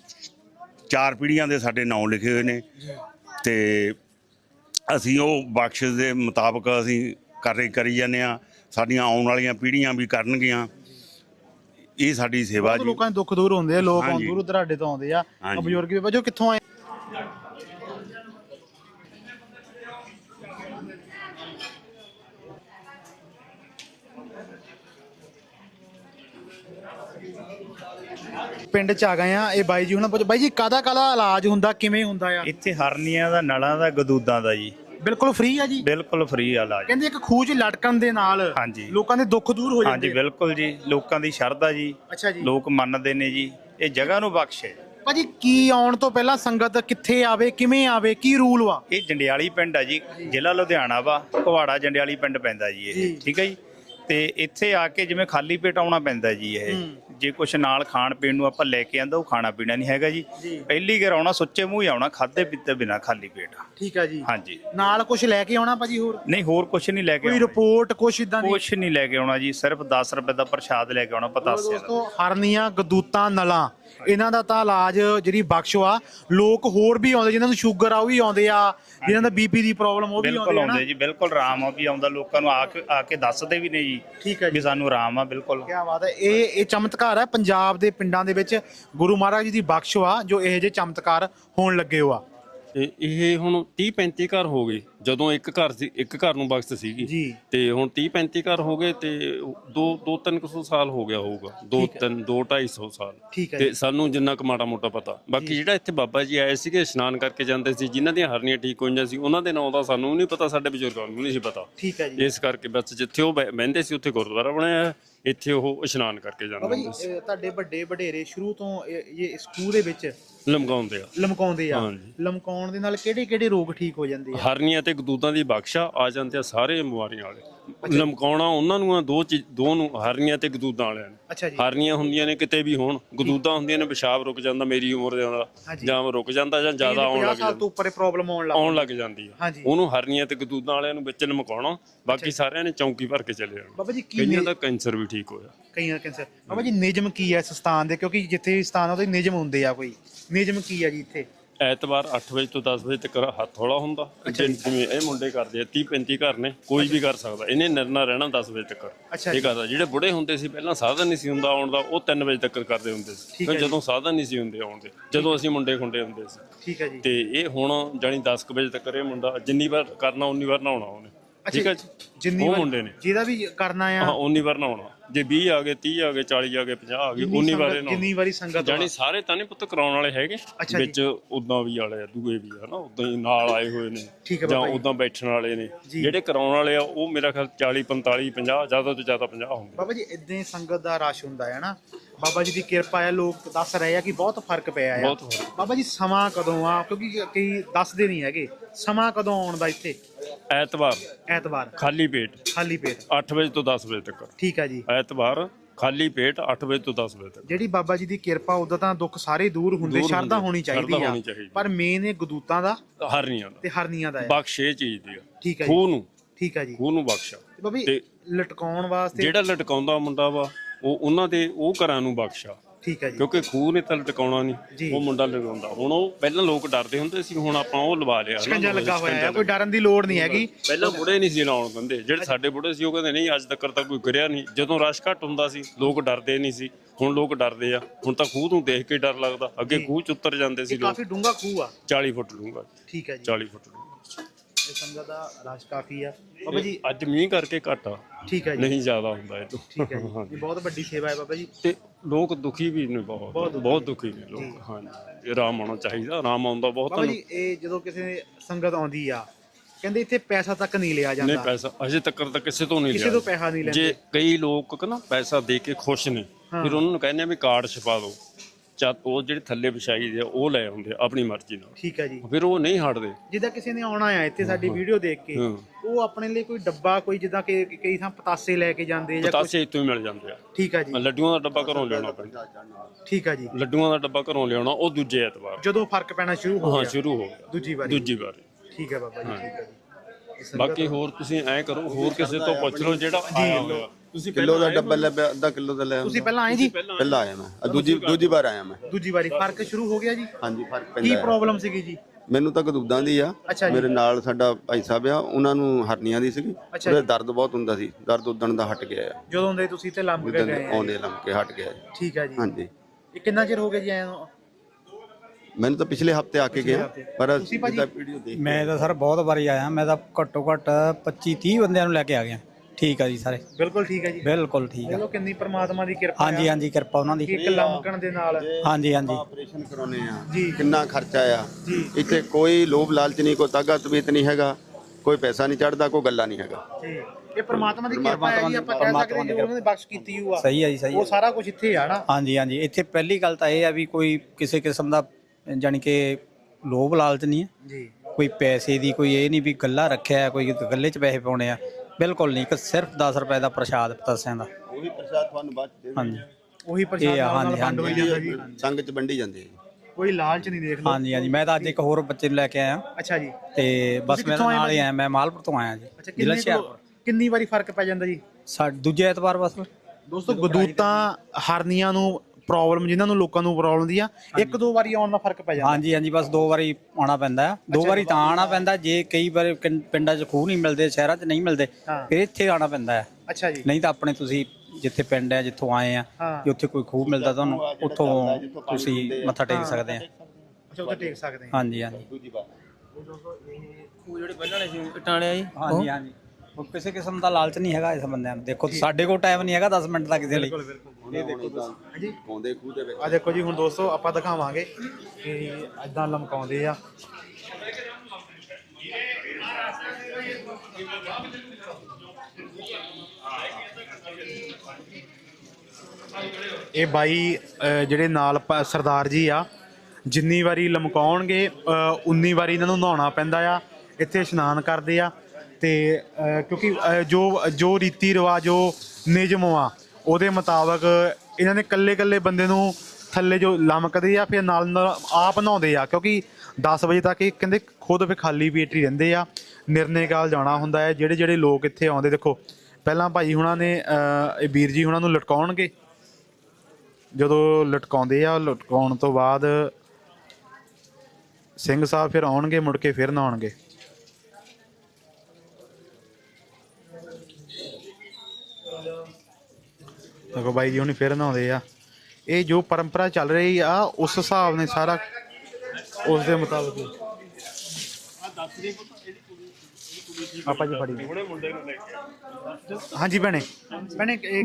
ਚਾਰ ਪੀੜ੍ਹੀਆਂ ਦੇ ਸਾਡੇ ਨਾਂ ਲਿਖੇ ਹੋਏ ਨੇ। ਤੇ ਅਸੀਂ ਉਹ ਬਖਸ਼ਿਸ਼ ਦੇ ਮੁਤਾਬਕ ਅਸੀਂ ਕਰ ਰਹੀ ਕਰੀ ਜਾਂਦੇ ਆ ਸਾਡੀਆਂ ਆਉਣ ਵਾਲੀਆਂ ਪੀੜ੍ਹੀਆਂ ਵੀ ਕਰਨਗੀਆਂ। ਇਹ ਸਾਡੀ ਸੇਵਾ ਜੀ। ਲੋਕਾਂ ਦੇ ਦੁੱਖ ਦੂਰ ਹੁੰਦੇ ਆ ਲੋਕ ਹਾਂਜੀ। ਦੂਰ ਦਰਾਡੇ ਤੋਂ ਆਉਂਦੇ ਆ। ਆਹ ਹਾਂਜੀ। ਬਜ਼ੁਰਗ ਵੀ ਵਜੋ ਕਿੱਥੋਂ ਆਏ? ਪਿੰਡ ਚ ਆ ਗਏ ਆ ਇਹ ਬਾਈ ਜੀ ਹੁਣ ਪੁੱਛ ਬਾਈ ਜੀ ਕਾਦਾ ਕਾਦਾ ਇਲਾਜ ਹੁੰਦਾ ਕਿਵੇਂ ਹੁੰਦਾ ਆ? ਇੱਥੇ ਹਰਨੀਆਂ ਦਾ ਨਲਾਂ ਦਾ ਗਦੂਦਾਂ ਦਾ ਜੀ। ਬਿਲਕੁਲ ਫ੍ਰੀ ਆ ਜੀ? ਬਿਲਕੁਲ ਫ੍ਰੀ ਇਲਾਜ। ਕਹਿੰਦੇ ਇੱਕ 'ਚ ਲਟਕਣ ਦੇ ਨਾਲ ਹਾਂਜੀ। ਲੋਕਾਂ ਦੇ ਦੁੱਖ ਦੂਰ ਹੋ ਹਾਂਜੀ ਜਾਂਦੇ ਆ। ਬਿਲਕੁਲ ਜੀ। ਲੋਕਾਂ ਦੀ ਸ਼ਰਧਾ ਜੀ। ਅੱਛਾ ਜੀ। ਲੋਕ ਮੰਨਦੇ ਨੇ ਜੀ। ਇਹ ਜਗ੍ਹਾ ਨੂੰ ਬਖਸ਼। ਹੈ ਭਾਜੀ ਕੀ ਆਉਣ ਤੋਂ ਪਹਿਲਾਂ ਸੰਗਤ ਕਿੱਥੇ ਆਵੇ ਕਿਵੇਂ ਆਵੇ ਕੀ ਰੂਲ ਵਾ? ਇਹ ਜੰਡਿਆਲੀ ਪਿੰਡ ਆ ਜੀ। ਜ਼ਿਲ੍ਹਾ ਲੁਧਿਆਣਾ ਵਾ। ਕੁਹਾੜਾ ਜੰਡਿਆਲੀ ਪਿੰਡ ਪੈਂਦਾ ਜੀ ਜੀ। ਇਹ ਠੀਕ ਹੈ ਜੀ? ਤੇ ਇੱਥੇ ਆ ਕੇ ਜਿਵੇਂ ਖਾਲੀ ਪੇਟ ਆਉਣਾ ਪੈਂਦਾ ਜੀ ਇਹ। ਜੇ ਕੁਛ ਨਾਲ ਖਾਣ ਪੀਣ ਨੂੰ ਆਪਾਂ ਲੈ ਕੇ ਆਂਦਾ ਉਹ ਖਾਣਾ ਪੀਣਾ ਨਹੀਂ ਹੈਗਾ ਜੀ। ਪਹਿਲੀ ਵਾਰ ਆਉਣਾ ਸੁੱਚੇ ਮੂੰਹ ਹੀ ਆਉਣਾ ਖਾਦੇ ਪੀਤੇ ਬਿਨਾ ਖਾਲੀ ਪੇਟ। ਠੀਕ ਆ ਜੀ। ਹਾਂਜੀ। ਨਾਲ ਕੁਝ ਲੈ ਕੇ ਆਉਣਾ ਭਾਜੀ ਹੋਰ? ਨਹੀਂ ਹੋਰ ਕੁਛ ਨਹੀਂ ਲੈ ਕੇ ਕੋਈ ਆਉਣਾ ਰਿਪੋਰਟ ਕੁਛ ਇਦਾਂ ਦੀ? ਕੁਛ ਨਹੀਂ ਲੈ ਕੇ ਆਉਣਾ ਜੀ ਸਿਰਫ 10 ਰੁਪਏ ਦਾ ਪ੍ਰਸ਼ਾਦ ਲੈ ਕੇ ਆਉਣਾ ਪਤਾਸੇ ਦਾ ਦੋਸਤੋ ਹਰਨੀਆਂ ਗਦੂਤਾਂ ਨਲਾਂ। ਇਹਨਾਂ ਦਾ ਤਾਂ ਇਲਾਜ ਜਿਹੜੀ ਬਖਸ਼ ਆ ਲੋਕ ਹੋਰ ਵੀ ਆਉਂਦੇ ਜਿਨ੍ਹਾਂ ਨੂੰ ਸ਼ੂਗਰ ਆ ਉਹ ਵੀ ਆਉਂਦੇ ਆ ਜਿਨ੍ਹਾਂ ਦਾ ਬੀਪੀ ਦੀ ਪ੍ਰੋਬਲਮ ਉਹ ਵੀ ਬਿਲਕੁਲ ਆਉਂਦੇ ਆ ਨਾ। ਆਉਂਦੇ ਜੀ ਬਿਲਕੁਲ ਆਰਾਮ ਆ ਵੀ ਆਉਂਦਾ ਲੋਕਾਂ ਨੂੰ ਆ ਕੇ ਆ ਕੇ ਦੱਸਦੇ ਵੀ ਨੇ ਜੀ ਠੀਕ ਹੈ ਜੀ। ਵੀ ਸਾਨੂੰ ਆਰਾਮ ਆ ਬਿਲਕੁਲ। ਕੀ ਬਾਤ ਹੈ। ਇਹ ਇਹ ਚਮਤਕਾਰ ਹੈ ਪੰਜਾਬ ਦੇ ਪਿੰਡਾਂ ਦੇ ਵਿੱਚ ਗੁਰੂ ਮਹਾਰਾਜ ਜੀ ਦੀ ਬਖਸ਼ ਆ ਜੋ ਇਹੋ ਜਿਹੇ ਚਮਤਕਾਰ ਹੋਣ ਲੱਗੇ ਹੋ ਆ। ਤੇ ਇਹ ਹੁਣ 30 35 ਘਰ ਹੋ ਗਏ ਜਦੋਂ ਇੱਕ ਘਰ ਸੀ ਇੱਕ ਘਰ ਨੂੰ ਬਖਸ਼ ਸੀਗੀ। ਜੀ। ਤੇ ਹੁਣ 30 35 ਘਰ ਹੋ ਗਏ ਤੇ ਦੋ ਦੋ ਤਿੰਨ ਕੁ ਸੌ ਸਾਲ ਹੋ ਗਿਆ ਹੋਊਗਾ। ਦੋ ਤਿੰਨ ਦੋ 250 ਸਾਲ। ਠੀਕ ਹੈ ਤੇ। ਸਾਨੂੰ ਜਿੰਨਾ ਕੁ ਮਾੜਾ ਮੋਟਾ ਪਤਾ। ਬਾਕੀ ਜਿਹੜਾ ਇੱਥੇ ਬਾਬਾ ਜੀ ਆਏ ਸੀਗੇ ਇਸ਼ਨਾਨ ਕਰਕੇ ਜਾਂਦੇ ਸੀ ਜਿਨ੍ਹਾਂ ਦੀਆਂ ਹਰਨੀਆਂ ਠੀਕ ਹੋਈਆਂ ਸੀ ਉਹਨਾਂ ਦੇ ਨਾਂ ਦਾ ਸਾਨੂੰ ਨਹੀਂ ਪਤਾ ਸਾਡੇ ਬਜ਼ੁਰਗਾਂ ਨੂੰ ਨਹੀਂ ਸੀ ਪਤਾ। ਠੀਕ ਹੈ ਜੀ। ਇਸ ਕਰਕੇ ਬਸ ਜਿੱਥੇ ਉਹ ਬਹਿ- ਬਹਿੰਦੇ ਸੀ ਉੱਥੇ ਗੁਰਦੁਆਰਾ ਬਣਾਇਆ ਹੈ। ਇੱਥੇ ਉਹ ਇਸ਼ਨਾਨ ਕਰਕੇ ਜਾਂਦੇ ਹੁੰਦੇ ਸੀ। ਤੁਹਾਡੇ ਵੱਡੇ ਵਡੇਰੇ ਸ਼ੁਰੂ ਤੋਂ ਇਹ ਸਕੂਲ ਦੇ ਵਿੱਚ ਲਮਕਾਉਂਦੇ ਆ। ਲਮਕਾਉਂਦੇ ਆ। ਹਾਂਜੀ। ਲਮਕਾਉਣ ਦੇ ਨਾਲ ਕਿਹੜੇ ਕਿਹੜੇ ਰੋਗ ਠੀਕ ਹੋ ਜਾਂਦੇ ਆ? ਹਰਨੀਆਂ ਤੇ ਗਦੂਦਾਂ ਦੀ ਬਖਸ਼ਾ ਆ ਜਾਂਦੇ ਆ ਸਾਰੇ ਬਿਮਾਰੀਆਂ ਵਾਲੇ। ਲਮਕਾਉਣਾ ਉਹਨਾਂ ਨੂੰ ਆ ਦੋ ਚੀਜ਼ ਦੋ ਨੂੰ ਹਰਨੀਆਂ ਤੇ ਗਦੂਦਾਂ ਵਾਲਿਆਂ ਨੂੰ। ਅੱਛਾ ਜੀ। ਹਰਨੀਆਂ ਹੁੰਦੀਆਂ ਨੇ ਕਿਤੇ ਵੀ ਹੋਣ ਗਦੂਦਾਂ ਹੁੰਦੀਆਂ ਨੇ ਪਿਸ਼ਾਬ ਰੁਕ ਜਾਂਦਾ ਮੇਰੀ ਉਮਰ ਦੇ ਦਾ ਹਾਂਜੀ। ਜਾਂ। ਰੁਕ ਜਾਂਦਾ ਜਾਂ ਜ਼ਿਆਦਾ ਆਉਣ 50 ਲੱਗ ਸਾਲ ਜਾਂਦਾ। ਤੋਂ ਉੱਪਰ ਪ੍ਰੋਬਲਮ ਆਉਣ ਲੱਗ ਆਉਣ ਲੱਗ ਜਾਂਦੀ ਹਾਂਜੀ। ਆ ਉਹਨੂੰ ਹਰਨੀਆਂ ਤੇ ਗਦੂਦਾਂ ਵਾਲਿਆਂ ਨੂੰ ਵਿੱਚ ਲਮਕਾਉਣਾ ਬਾਕੀ ਸਾਰਿਆਂ ਨੇ ਚੌਂਕੀ ਭਰ ਕੇ ਚਲੇ ਜਾਣਾ। ਬਾਬਾ ਜੀ ਕੀ ਕਈਆਂ ਦਾ ਕੈਂਸਰ ਵੀ ਠੀਕ ਹੋਇਆ। ਕਈਆਂ ਕੈਂਸਰ। ਬਾਬਾ ਜੀ ਨਿਯਮ ਕੀ ਹੈ ਇਸ ਸਥਾਨ ਦੇ? ਕਿਉਂਕਿ ਜਿੱਥੇ ਵੀ ਸਥਾਨ ਆ ਉਹਦੇ ਨਿਯਮ ਹੁੰਦੇ ਆ ਕੋਈ। ਨਿਯਮ ਕੀ ਆ ਜੀ ਇੱਥੇ? ਐਤਵਾਰ 8 ਵਜੇ ਤੋਂ 10 ਵਜੇ ਤੱਕ ਹੱਥ ਹੌਲਾ ਹੁੰਦਾ ਜਿਵੇਂ ਇਹ ਮੁੰਡੇ ਕਰਦੇ ਆ 30 35 ਘਰ ਨੇ ਕੋਈ ਵੀ ਕਰ ਸਕਦਾ। ਇਹਨੇ ਨਿਰਣਾ ਰਹਿਣਾ 10 ਵਜੇ ਤੱਕ। ਇਹ ਕਰਦਾ ਜਿਹੜੇ ਬੁੜੇ ਹੁੰਦੇ ਸੀ ਪਹਿਲਾਂ ਸਾਧਨ ਨਹੀਂ ਸੀ ਹੁੰਦਾ ਆਉਣ ਦਾ ਉਹ 3 ਵਜੇ ਤੱਕ ਕਰਦੇ ਹੁੰਦੇ ਸੀ। ਫਿਰ। ਜਦੋਂ ਸਾਧਨ ਨਹੀਂ ਸੀ ਹੁੰਦੇ ਆਉਣ ਦੇ ਜਦੋਂ ਅਸੀਂ ਮੁੰਡੇ ਖੁੰਡੇ ਹੁੰਦੇ ਸੀ। ਠੀਕ ਹੈ ਜੀ। ਤੇ ਇਹ ਹੁਣ ਜਾਨੀ 10 ਕੁ ਵਜੇ ਤੱਕ ਇਹ ਮੁੰਡਾ ਜਿੰਨੀ ਵਾਰ ਕਰਨਾ ਉਨੀ ਵਾਰ ਨਹਾਉਣਾ ਉਹਨੇ। ਠੀਕ ਹੈ ਜੀ। ਜਿੰਨੀ ਉਹ ਵਾਰ- ਮੁੰਡੇ ਨੇ। ਜਿਹਦਾ ਵੀ ਕਰਨਾ ਆ। ਹਾਂ ਉਨੀ ਵਾਰ ਨਹਾਉਣਾ। ਜੇ 20 ਆ ਗਏ 30 ਆ ਗਏ 40 ਆ ਗਏ 50 ਆ ਗਏ ਉਨੀ ਵਾਰ ਨਹਾਉਣਾ। ਜਿੰਨੀ ਵਾਰੀ ਸੰਗਤ ਜਾਨੀ ਸਾਰੇ ਤਾਂ ਨਹੀਂ ਪੁੱਤ ਕਰਾਉਣ ਵਾਲੇ ਹੈਗੇ ਅੱਛਾ ਜੀ। ਵਿੱਚ ਉਦਾਂ ਵੀ ਵਾਲੇ ਆ ਦੂਏ ਵੀ ਆ ਨਾ ਉਦਾਂ ਹੀ ਨਾਲ ਆਏ ਹੋਏ ਨੇ ਠੀਕ ਹੈ ਜਾਂ ਬਾਬਾ ਜੀ। ਉਦਾਂ ਬੈਠਣ ਵਾਲੇ ਨੇ। ਜੀ। ਜਿਹੜੇ ਕਰਾਉਣ ਵਾਲੇ ਆ ਉਹ ਮੇਰਾ ਖਿਆਲ 40 45 50 ਜ਼ਿਆਦਾ ਤੋਂ ਜ਼ਿਆਦਾ 50 ਹੁੰਦੇ ਬਾਬਾ ਜੀ ਇਦਾਂ ਹੀ ਸੰਗਤ ਦਾ ਰਸ਼ ਹੁੰਦਾ ਹੈ ਨਾ। ਬਾਬਾ ਜੀ ਦੀ ਕਿਰਪਾ ਹੈ ਲੋਕ ਦੱਸ ਰਹੇ ਆ ਕਿ ਬਹੁਤ ਫ਼ਰਕ ਪਿਆ ਆ। ਬਹੁਤ ਫ਼ਰਕ। ਬਾਬਾ ਜੀ ਸਮਾਂ ਕਦੋਂ ਆ? ਕਿਉਂਕਿ ਕਈ ਦੱਸਦੇ ਨਹੀਂ ਹੈਗੇ। ਸਮਾਂ ਕਦੋਂ ਆਉਣ ਦਾ ਇੱਥੇ? ਐਤਵਾਰ। ਐਤਵਾਰ। ਖਾਲੀ ਪੇਟ। ਖਾਲੀ ਪੇਟ। 8 ਵਜੇ ਤੋਂ 10 ਵਜੇ ਤੱਕ। ਠੀਕ ਹੈ ਜੀ। ਐਤਵਾਰ ਖਾਲੀ ਪੇਟ 8 ਵਜੇ ਤੋਂ 10 ਵਜੇ ਤੱਕ। ਜਿਹੜੀ ਬਾਬਾ ਜੀ ਦੀ ਕਿਰਪਾ ਉਦੋਂ ਤਾਂ ਦੁੱਖ ਸਾਰੇ ਦੂਰ ਹੁੰਦੇ ਦੂਰ ਸ਼ਰਧਾ ਹੋਣੀ ਚਾਹੀਦੀ ਸ਼ਰਧਾ ਆ। ਹੋਣੀ ਚਾਹੀਦੀ। ਪਰ ਮੇਨ ਇਹ ਗਦੂਤਾਂ ਦਾ ਹਰਨੀਆਂ ਦਾ। ਤੇ ਹਰਨੀਆਂ ਦਾ ਹੈ ਬਖਸ਼ ਇਹ ਚੀਜ਼ ਦੀ ਆ। ਠੀਕ ਹੈ ਜੀ। ਖੂਹ ਨੂੰ। ਠੀਕ ਹੈ ਜੀ। ਖੂਹ ਨੂੰ ਬਖਸ਼ਾ ਬਾਬੀ ਤੇ- ਲਟਕਾਉਣ ਵਾਸਤੇ ਜਿਹੜਾ ਲਟਕਾਉਂਦਾ ਮੁੰਡਾ ਵਾ ਉਹ ਉਹਨਾਂ ਦੇ ਉਹ ਘਰਾਂ ਨੂੰ ਬਖਸ਼ਾ। ਠੀਕ ਹੈ ਜੀ। ਕਿਉਂਕਿ ਖੂਹ ਨੇ ਤਾਂ ਲਟਕਾਉਣਾ। ਨਹੀਂ ਉਹ ਮੁੰਡਾ ਲਗਾਉਂਦਾ ਹੁਣ ਉਹ ਪਹਿਲਾਂ ਲੋਕ ਡਰਦੇ ਹੁੰਦੇ ਸੀ ਹੁਣ ਆਪਾਂ ਉਹ ਲਵਾ ਲਿਆ। ਸ਼ਿਕੰਜਾ ਲੱਗਾ ਹੋਇਆ ਹੈ ਕੋਈ ਡਰਨ ਦੀ ਲੋੜ ਨਹੀਂ ਹੈਗੀ। ਪਹਿਲਾਂ ਬੁੜੇ ਨਹੀਂ ਸੀ ਲਾਉਣ ਦਿੰਦੇ। ਜਿਹੜੇ ਸਾਡੇ ਬੁੜੇ ਸੀ ਉਹ ਕਹਿੰਦੇ ਨਹੀਂ ਅੱਜ ਤੱਕ ਤਾਂ ਕੋਈ ਕਰਿਆ ਨਹੀਂ। ਜਦੋਂ ਰਸ਼ ਘੱਟ ਹੁੰਦਾ ਸੀ ਲੋਕ ਡਰਦੇ ਨਹੀਂ ਸੀ। ਹੁਣ ਲੋਕ ਡਰਦੇ ਆ। ਹੁਣ ਤਾਂ ਖੂਹ ਨੂੰ ਦੇਖ ਕੇ ਡਰ ਲੱਗਦਾ। ਅੱਗੇ ਖੂਹ ਚ ਉਤਰ ਜਾਂਦੇ ਸੀ ਲੋਕ ਕਾਫੀ ਡੂੰਘਾ ਖੂਹ ਆ। 40 ਫੁੱਟ ਲੂੰਗਾ ਠੀਕ ਹੈ ਜੀ। 40 ਫੁੱਟ ਲੂੰਗਾ ਸੰਗਤ ਦਾ ਰਸ਼ ਕਾਫੀ ਆ। ਬਾਬਾ ਜੀ ਅੱਜ ਮੀਂਹ ਕਰਕੇ ਘੱਟ ਆ। ਠੀਕ ਹੈ ਜੀ। ਨਹੀਂ ਜ਼ਿਆਦਾ ਹੁੰਦਾ ਇਹ ਤੋਂ। ਠੀਕ ਹੈ ਜੀ। ਇਹ ਬਹੁਤ ਵੱਡੀ ਸੇਵਾ ਹੈ ਬਾਬਾ ਜੀ। ਤੇ ਲੋਕ ਦੁਖੀ ਵੀ ਨੇ ਬਹੁਤ। ਬਹੁਤ ਦੁਖੀ। ਨੇ ਲੋਕ ਹਾਂਜੀ। ਇਹ ਆਰਾਮ ਆਉਣਾ ਚਾਹੀਦਾ ਆਰਾਮ ਆਉਂਦਾ ਬਾਬਾ ਬਹੁਤ ਜੀ ਇਹ ਜਦੋਂ ਕਿਸੇ ਸੰਗਤ ਆਉਂਦੀ ਆ ਕਹਿੰਦੇ ਇੱਥੇ ਪੈਸਾ ਤੱਕ ਨਹੀਂ ਲਿਆ ਨਹੀਂ ਪੈਸਾ ਅਜੇ ਤੱਕ ਤਾਂ ਕਿਸੇ ਤੋਂ ਨਹੀਂ ਕਿਸੇ ਲਿਆ। ਤੋਂ ਪੈਸਾ ਨਹੀਂ ਲੈਂਦੇ। ਜੇ ਕਈ ਲੋਕ ਕਹਿੰਦਾ ਪੈਸਾ ਦੇ ਕੇ ਖੁਸ਼ ਨੇ ਫਿਰ ਉਹਨਾਂ ਨੂੰ ਕਹਿੰਦੇ ਆ ਵੀ ਕਾਰਡ ਛਪਾ ਦਿਓ। ਚਾ ਉਹ ਜਿਹੜੇ ਥੱਲੇ ਵਿਛਾਈ ਦੇ ਆ, ਉਹ ਲੈ ਆਉਂਦੇ ਆ ਆਪਣੀ ਮਰਜ਼ੀ ਨਾਲ। ਠੀਕ ਹੈ ਜੀ। ਫਿਰ ਉਹ ਨਹੀਂ ਹਟਦੇ। ਜਿੱਦਾਂ ਕਿਸੇ ਨੇ ਆਉਣਾ ਆ ਇੱਥੇ ਸਾਡੀ ਵੀਡੀਓ ਦੇਖ ਕੇ ਹਾਂ। ਉਹ ਆਪਣੇ ਲਈ ਕੋਈ ਡੱਬਾ ਕੋਈ ਜਿੱਦਾਂ ਕਿ ਕਈ ਥਾਂ ਪਤਾਸੇ ਲੈ ਕੇ ਜਾਂਦੇ ਜਾਂ ਕੁਝ ਪਤਾਸੇ ਇੱਥੋਂ ਹੀ ਮਿਲ ਜਾਂਦੇ ਆ। ਠੀਕ ਹੈ ਜੀ। ਲੱਡੂਆਂ ਦਾ ਡੱਬਾ ਘਰੋਂ ਲਿਆਉਣਾ ਪੈਂਦਾ। ਠੀਕ ਹੈ ਜੀ। ਲੱਡੂਆਂ ਦਾ ਡੱਬਾ ਘਰੋਂ ਲਿਆਉਣਾ ਉਹ ਦੂਜੇ ਐਤਵਾਰ। ਜਦੋਂ ਫ਼ਰਕ ਪੈਣਾ ਸ਼ੁਰੂ ਹੋ ਹਾਂ ਗਿਆ। ਸ਼ੁਰੂ ਹੋ ਗਿਆ। ਦੂਜੀ ਵਾਰੀ। ਦੂਜੀ ਵਾਰ। ਠੀਕ ਹੈ ਬਾਬਾ ਜੀ ਠੀਕ ਹੈ ਜੀ। ਬਾਕੀ ਹੋਰ ਤੁਸੀਂ ਐਂ ਕਰੋ ਹੋਰ ਕਿਸੇ ਤੋਂ ਪੁੱਛ ਲਓ ਜਿਹੜਾ ਆਇਆ ਹੋਇਆ। ਤੁਸੀਂ ਕਿਲੋ ਦਾ ਡੱਬਾ ਲੈ ਪਿਆ ਅੱਧਾ ਕਿਲੋ ਦਾ ਲੈ ਤੁਸੀਂ ਪਹਿਲਾਂ ਆਏ ਜੀ? ਪਹਿਲਾਂ ਆਇਆ ਮੈਂ। ਆਹ ਦੂਜੀ ਦੂਜੀ ਵਾਰ ਆਇਆ ਮੈਂ। ਦੂਜੀ ਵਾਰੀ ਫ਼ਰਕ ਸ਼ੁਰੂ ਹੋ ਗਿਆ ਜੀ? ਹਾਂਜੀ ਫ਼ਰਕ ਕੀ ਪੈਂਦਾ ਹੈ। ਪ੍ਰੋਬਲਮ ਸੀਗੀ ਜੀ? ਮੈਨੂੰ ਤਾਂ ਗਦੂਦਾਂ ਦੀ ਆ। ਅੱਛਾ ਜੀ। ਮੇਰੇ ਨਾਲ ਸਾਡਾ ਭਾਈ ਸਾਹਿਬ ਆ ਉਹਨਾਂ ਨੂੰ ਹਰਨੀਆਂ ਦੀ ਸੀਗੀ। ਅੱਛਾ ਉਹਦੇ ਦਰਦ ਬਹੁਤ ਹੁੰਦਾ ਸੀ। ਦਰਦ ਉਦਣ ਦਾ ਹਟ ਗਿਆ ਆ। ਜਦੋਂ ਦੇ ਤੁਸੀਂ ਤੇ ਲੰਮ ਕੇ ਉਦਣ ਗਏ ਆ। ਆਉਂਦੇ ਲੰਮਕੇ ਹਟ ਗਿਆ। ਠੀਕ ਹੈ ਜੀ। ਹਾਂਜੀ। ਇਹ ਕਿੰਨਾ ਚਿਰ ਹੋ ਗਿਆ ਜੀ ਆਏ ਨੂੰ ਮੈਨੂੰ ਤਾਂ ਪਿਛਲੇ ਹਫ਼ਤੇ ਆ ਕੇ ਗਿਆ। ਪਰ ਤੁਸੀਂ ਭਾਜੀ? ਜਿੱਦਾਂ ਵੀਡੀਓ ਦੇਖ। ਮੈਂ ਤਾਂ ਸਰ ਬਹੁਤ ਵਾਰੀ ਆਇਆ ਮੈਂ ਤਾਂ ਘੱਟੋ ਘੱਟ 25 30 ਬੰਦਿਆਂ ਨੂੰ ਲੈ ਕੇ ਆ ਗਿਆ। ਠੀਕ ਆ ਜੀ ਸਾਰੇ। ਬਿਲਕੁਲ ਠੀਕ ਹੈ ਜੀ। ਬਿਲਕੁਲ ਠੀਕ ਆ। ਚਲੋ ਕਿੰਨੀ ਪ੍ਰਮਾਤਮਾ ਦੀ ਕਿਰਪਾ ਹਾਂਜੀ ਹਾਂਜੀ ਕਿਰਪਾ ਉਹਨਾਂ ਦੀ। ਇੱਕ ਲੰਮਕਣ ਦੇ ਨਾਲ। ਹਾਂਜੀ ਹਾਂਜੀ। ਆਪਰੇਸ਼ਨ ਕਰਾਉਨੇ ਆ ਜੀ। ਕਿੰਨਾ ਖਰਚਾ ਆ। ਜੀ। ਇੱਥੇ ਕੋਈ ਲੋਭ ਲਾਲਚ ਨਹੀਂ ਕੋਈ ਤਾਗਾ ਤਬੀਤ ਨਹੀਂ ਹੈਗਾ ਕੋਈ ਪੈਸਾ ਨਹੀਂ ਚੜਦਾ ਕੋਈ ਗੱਲਾਂ ਨਹੀਂ ਹੈਗਾ। ਜੀ। ਇਹ ਪ੍ਰਮਾਤਮਾ ਦੀ ਕਿਰਪਾ ਹੈ ਜੀ ਆਪਾਂ ਕਹਿ ਸਕਦੇ ਜੋ ਉਹਨਾਂ ਨੇ ਬਖਸ਼ ਕੀਤੀ ਹੋਊ ਆ। ਸਹੀ ਆ ਜੀ ਸਹੀ ਉਹ ਸਾਰਾ ਕੁਝ ਇੱਥੇ ਆ ਨਾ। ਹਾਂਜੀ ਹਾਂਜੀ। ਇੱਥੇ ਪਹਿਲੀ ਗੱਲ ਤਾਂ ਇਹ ਆ ਵੀ ਕੋਈ ਕਿਸੇ ਕਿਸਮ ਦਾ ਜਾਣੀ ਕਿ ਲੋਭ ਲਾਲਚ ਨਹੀਂ ਹੈ। ਜੀ। ਕੋਈ ਪੈਸੇ ਦੀ ਕੋਈ ਇਹ ਨਹੀਂ ਵੀ ਗੱਲਾ ਰੱਖਿਆ ਹੈ, ਕੋਈ ਗੱਲੇ 'ਚ ਪੈਸੇ ਪਾਉਣੇ ਆ। ਬਿਲਕੁਲ ਨਹੀਂ ਇੱਕ ਸਿਰਫ 10 ਰੁਪਏ ਦਾ ਪ੍ਰਸ਼ਾਦ ਪਤਾਸਿਆਂ ਦਾ। ਉਹੀ ਪ੍ਰਸ਼ਾਦ ਤੁਹਾਨੂੰ ਬਾਅਦ ਚ ਦੇ ਹਾਂਜੀ। ਉਹੀ ਪ੍ਰਸ਼ਾਦ ਇਹ ਆ, ਨਾਲ ਨਾਲ ਹਾਂਜੀ, ਵੰਡ ਹੋਈ ਜਾਂਦਾ ਜੀ। ਸੰਗ ਚ ਵੰਡੀ ਜਾਂਦੇ ਆ ਕੋਈ ਲਾਲਚ ਨਹੀਂ ਦੇਖ ਲਓ। ਹਾਂਜੀ ਹਾਂਜੀ। ਮੈਂ ਤਾਂ ਅੱਜ ਇੱਕ ਹੋਰ ਬੱਚੇ ਨੂੰ ਲੈ ਕੇ ਆਇਆ। ਅੱਛਾ ਜੀ। ਤੇ ਬਸ ਮੇਰੇ ਕਿੱਥੋਂ ਆਏ ਨਾਲ ਹੀ ਆਇਆ ਮੈਂ ਮਾਲਪੁਰ ਤੋਂ ਆਇਆ ਜੀ। ਅੱਛਾ ਜ਼ਿਲ੍ਹਾ ਕਿੰਨੀ ਹੁਸ਼ਿਆਰਪੁਰ। ਕਿੰਨੀ ਵਾਰੀ ਫ਼ਰਕ ਪੈ ਜਾਂਦਾ ਜੀ? ਸਾ ਦੂਜੇ ਐਤਵਾਰ ਬਸ। ਦੋਸਤੋ ਗਦੂਤਾਂ ਹਰਨੀਆਂ ਨੂੰ ਪ੍ਰੋਬਲਮ ਜਿਨ੍ਹਾਂ ਨੂੰ ਲੋਕਾਂ ਨੂੰ ਪ੍ਰੋਬਲਮ ਦੀ ਆ ਇੱਕ ਦੋ ਵਾਰੀ ਆਉਣ ਨਾਲ ਫ਼ਰਕ ਪੈ ਜਾਂਦਾ। ਹਾਂਜੀ ਹਾਂਜੀ ਬਸ ਦੋ ਵਾਰੀ ਆਉਣਾ ਪੈਂਦਾ ਹੈ। ਦੋ ਵਾਰੀ ਤਾਂ ਆਉਣਾ ਪੈਂਦਾ ਜੇ ਕਈ ਵਾਰ ਪਿੰਡਾਂ 'ਚ ਖੂਹ ਨਹੀਂ ਮਿਲਦੇ ਸ਼ਹਿਰਾਂ 'ਚ ਨਹੀਂ ਮਿਲਦੇ ਹਾਂ। ਫਿਰ ਇੱਥੇ ਆਉਣਾ ਪੈਂਦਾ ਹੈ। ਅੱਛਾ ਜੀ। ਨਹੀਂ ਤਾਂ ਆਪਣੇ ਤੁਸੀਂ ਜਿੱਥੇ ਪਿੰਡ ਹੈ ਜਿੱਥੋਂ ਆਏ ਆ ਹਾਂ। ਜੇ ਉੱਥੇ ਕੋਈ ਖੂਹ ਮਿਲਦਾ ਤੁਹਾਨੂੰ ਉੱਥੋਂ ਤੁਸੀਂ ਮੱਥਾ ਟੇਕ ਸਕਦੇ ਆ। ਅੱਛਾ ਉੱਥੇ ਟੇਕ ਸਕਦੇ ਆ। ਹਾਂਜੀ ਹਾਂਜੀ। ਹਾਂਜੀ ਹਾਂਜੀ। ਉਹ ਕਿਸੇ ਕਿਸਮ ਦਾ ਲਾਲਚ ਨਹੀਂ ਹੈਗਾ ਇਸ ਬੰਦਿਆਂ ਨੂੰ। ਦੇਖੋ ਸਾਡੇ ਕੋਲ ਟਾਈਮ ਨਹੀਂ ਹੈਗਾ 10 ਮਿੰਟ ਦਾ ਕਿਸੇ ਲਈ। ਹਾਂਜੀ। ਪਾਉਂਦੇ ਖੂਹ ਦੇ ਵਿੱਚ ਆ ਦੇਖੋ ਜੀ ਹੁਣ ਦੋਸਤੋ ਆਪਾਂ ਦਿਖਾਵਾਂਗੇ ਕਿ ਐਦਾਂ ਲਮਕਾਉਂਦੇ ਆ। ਇਹ ਬਾਈ ਅਹ, ਜਿਹੜੇ ਨਾਲ ਸਰਦਾਰ ਜੀ ਆ ਜਿੰਨੀ ਵਾਰੀ ਲਮਕਾਉਣਗੇ ਅਹ, ਉਨੀ ਵਾਰੀ ਇਹਨਾਂ ਨੂੰ ਨਹਾਉਣਾ ਪੈਂਦਾ ਆ ਇੱਥੇ ਇਸ਼ਨਾਨ ਕਰਦੇ ਆ। ਤੇ ਅਹ, ਕਿਉਂਕਿ ਅਹ, ਜੋ ਜੋ ਰੀਤੀ ਰਿਵਾਜ ਉਹ ਨਿਯਮ ਆ ਉਹਦੇ ਮੁਤਾਬਕ ਇਹਨਾਂ ਨੇ ਕੱਲੇ ਕੱਲੇ ਬੰਦੇ ਨੂੰ ਥੱਲੇ ਜੋ ਲਮਕਦੇ ਆ ਫਿਰ ਨਾਲ ਨਾਲ ਆਪ ਨਹਾਉਂਦੇ ਆ ਕਿਉਂਕਿ 10 ਵਜੇ ਤੱਕ ਇਹ ਕਹਿੰਦੇ ਖੁਦ ਫਿਰ ਖਾਲੀ ਪੇਟ ਹੀ ਰਹਿੰਦੇ ਆ ਨਿਰਣੇ ਕਾਲ ਜਾਣਾ ਹੁੰਦਾ ਹੈ ਜਿਹੜੇ ਜਿਹੜੇ ਲੋਕ ਇੱਥੇ ਆਉਂਦੇ ਦੇਖੋ ਪਹਿਲਾਂ ਭਾਈ ਹੁਣਾਂ ਨੇ ਅਹ, ਇਹ ਵੀਰ ਜੀ ਹੁਣਾਂ ਨੂੰ ਲਟਕਾਉਣਗੇ। ਜਦੋਂ ਲਟਕਾਉਂਦੇ ਆ ਲਟਕਾਉਣ ਤੋਂ ਬਾਅਦ ਸਿੰਘ ਸਾਹਿਬ ਫਿਰ ਆਉਣਗੇ ਮੁੜ ਕੇ ਫਿਰ ਨਹਾਉਣਗੇ। ਦੇਖੋ ਬਾਈ ਜੀ ਹੁਣੀ ਫਿਰ ਨਹਾਉਂਦੇ ਆ। ਇਹ ਜੋ ਪਰੰਪਰਾ ਚੱਲ ਰਹੀ ਆ, ਉਸ ਹਿਸਾਬ ਨੇ ਸਾਰਾ ਉਸ ਦੇ ਮੁਤਾਬਕ। ਆਪਾਂ ਜੀ ਫੜੀ ਹਾਂਜੀ ਭੈਣੇ। ਭੈਣੇ ਇਹ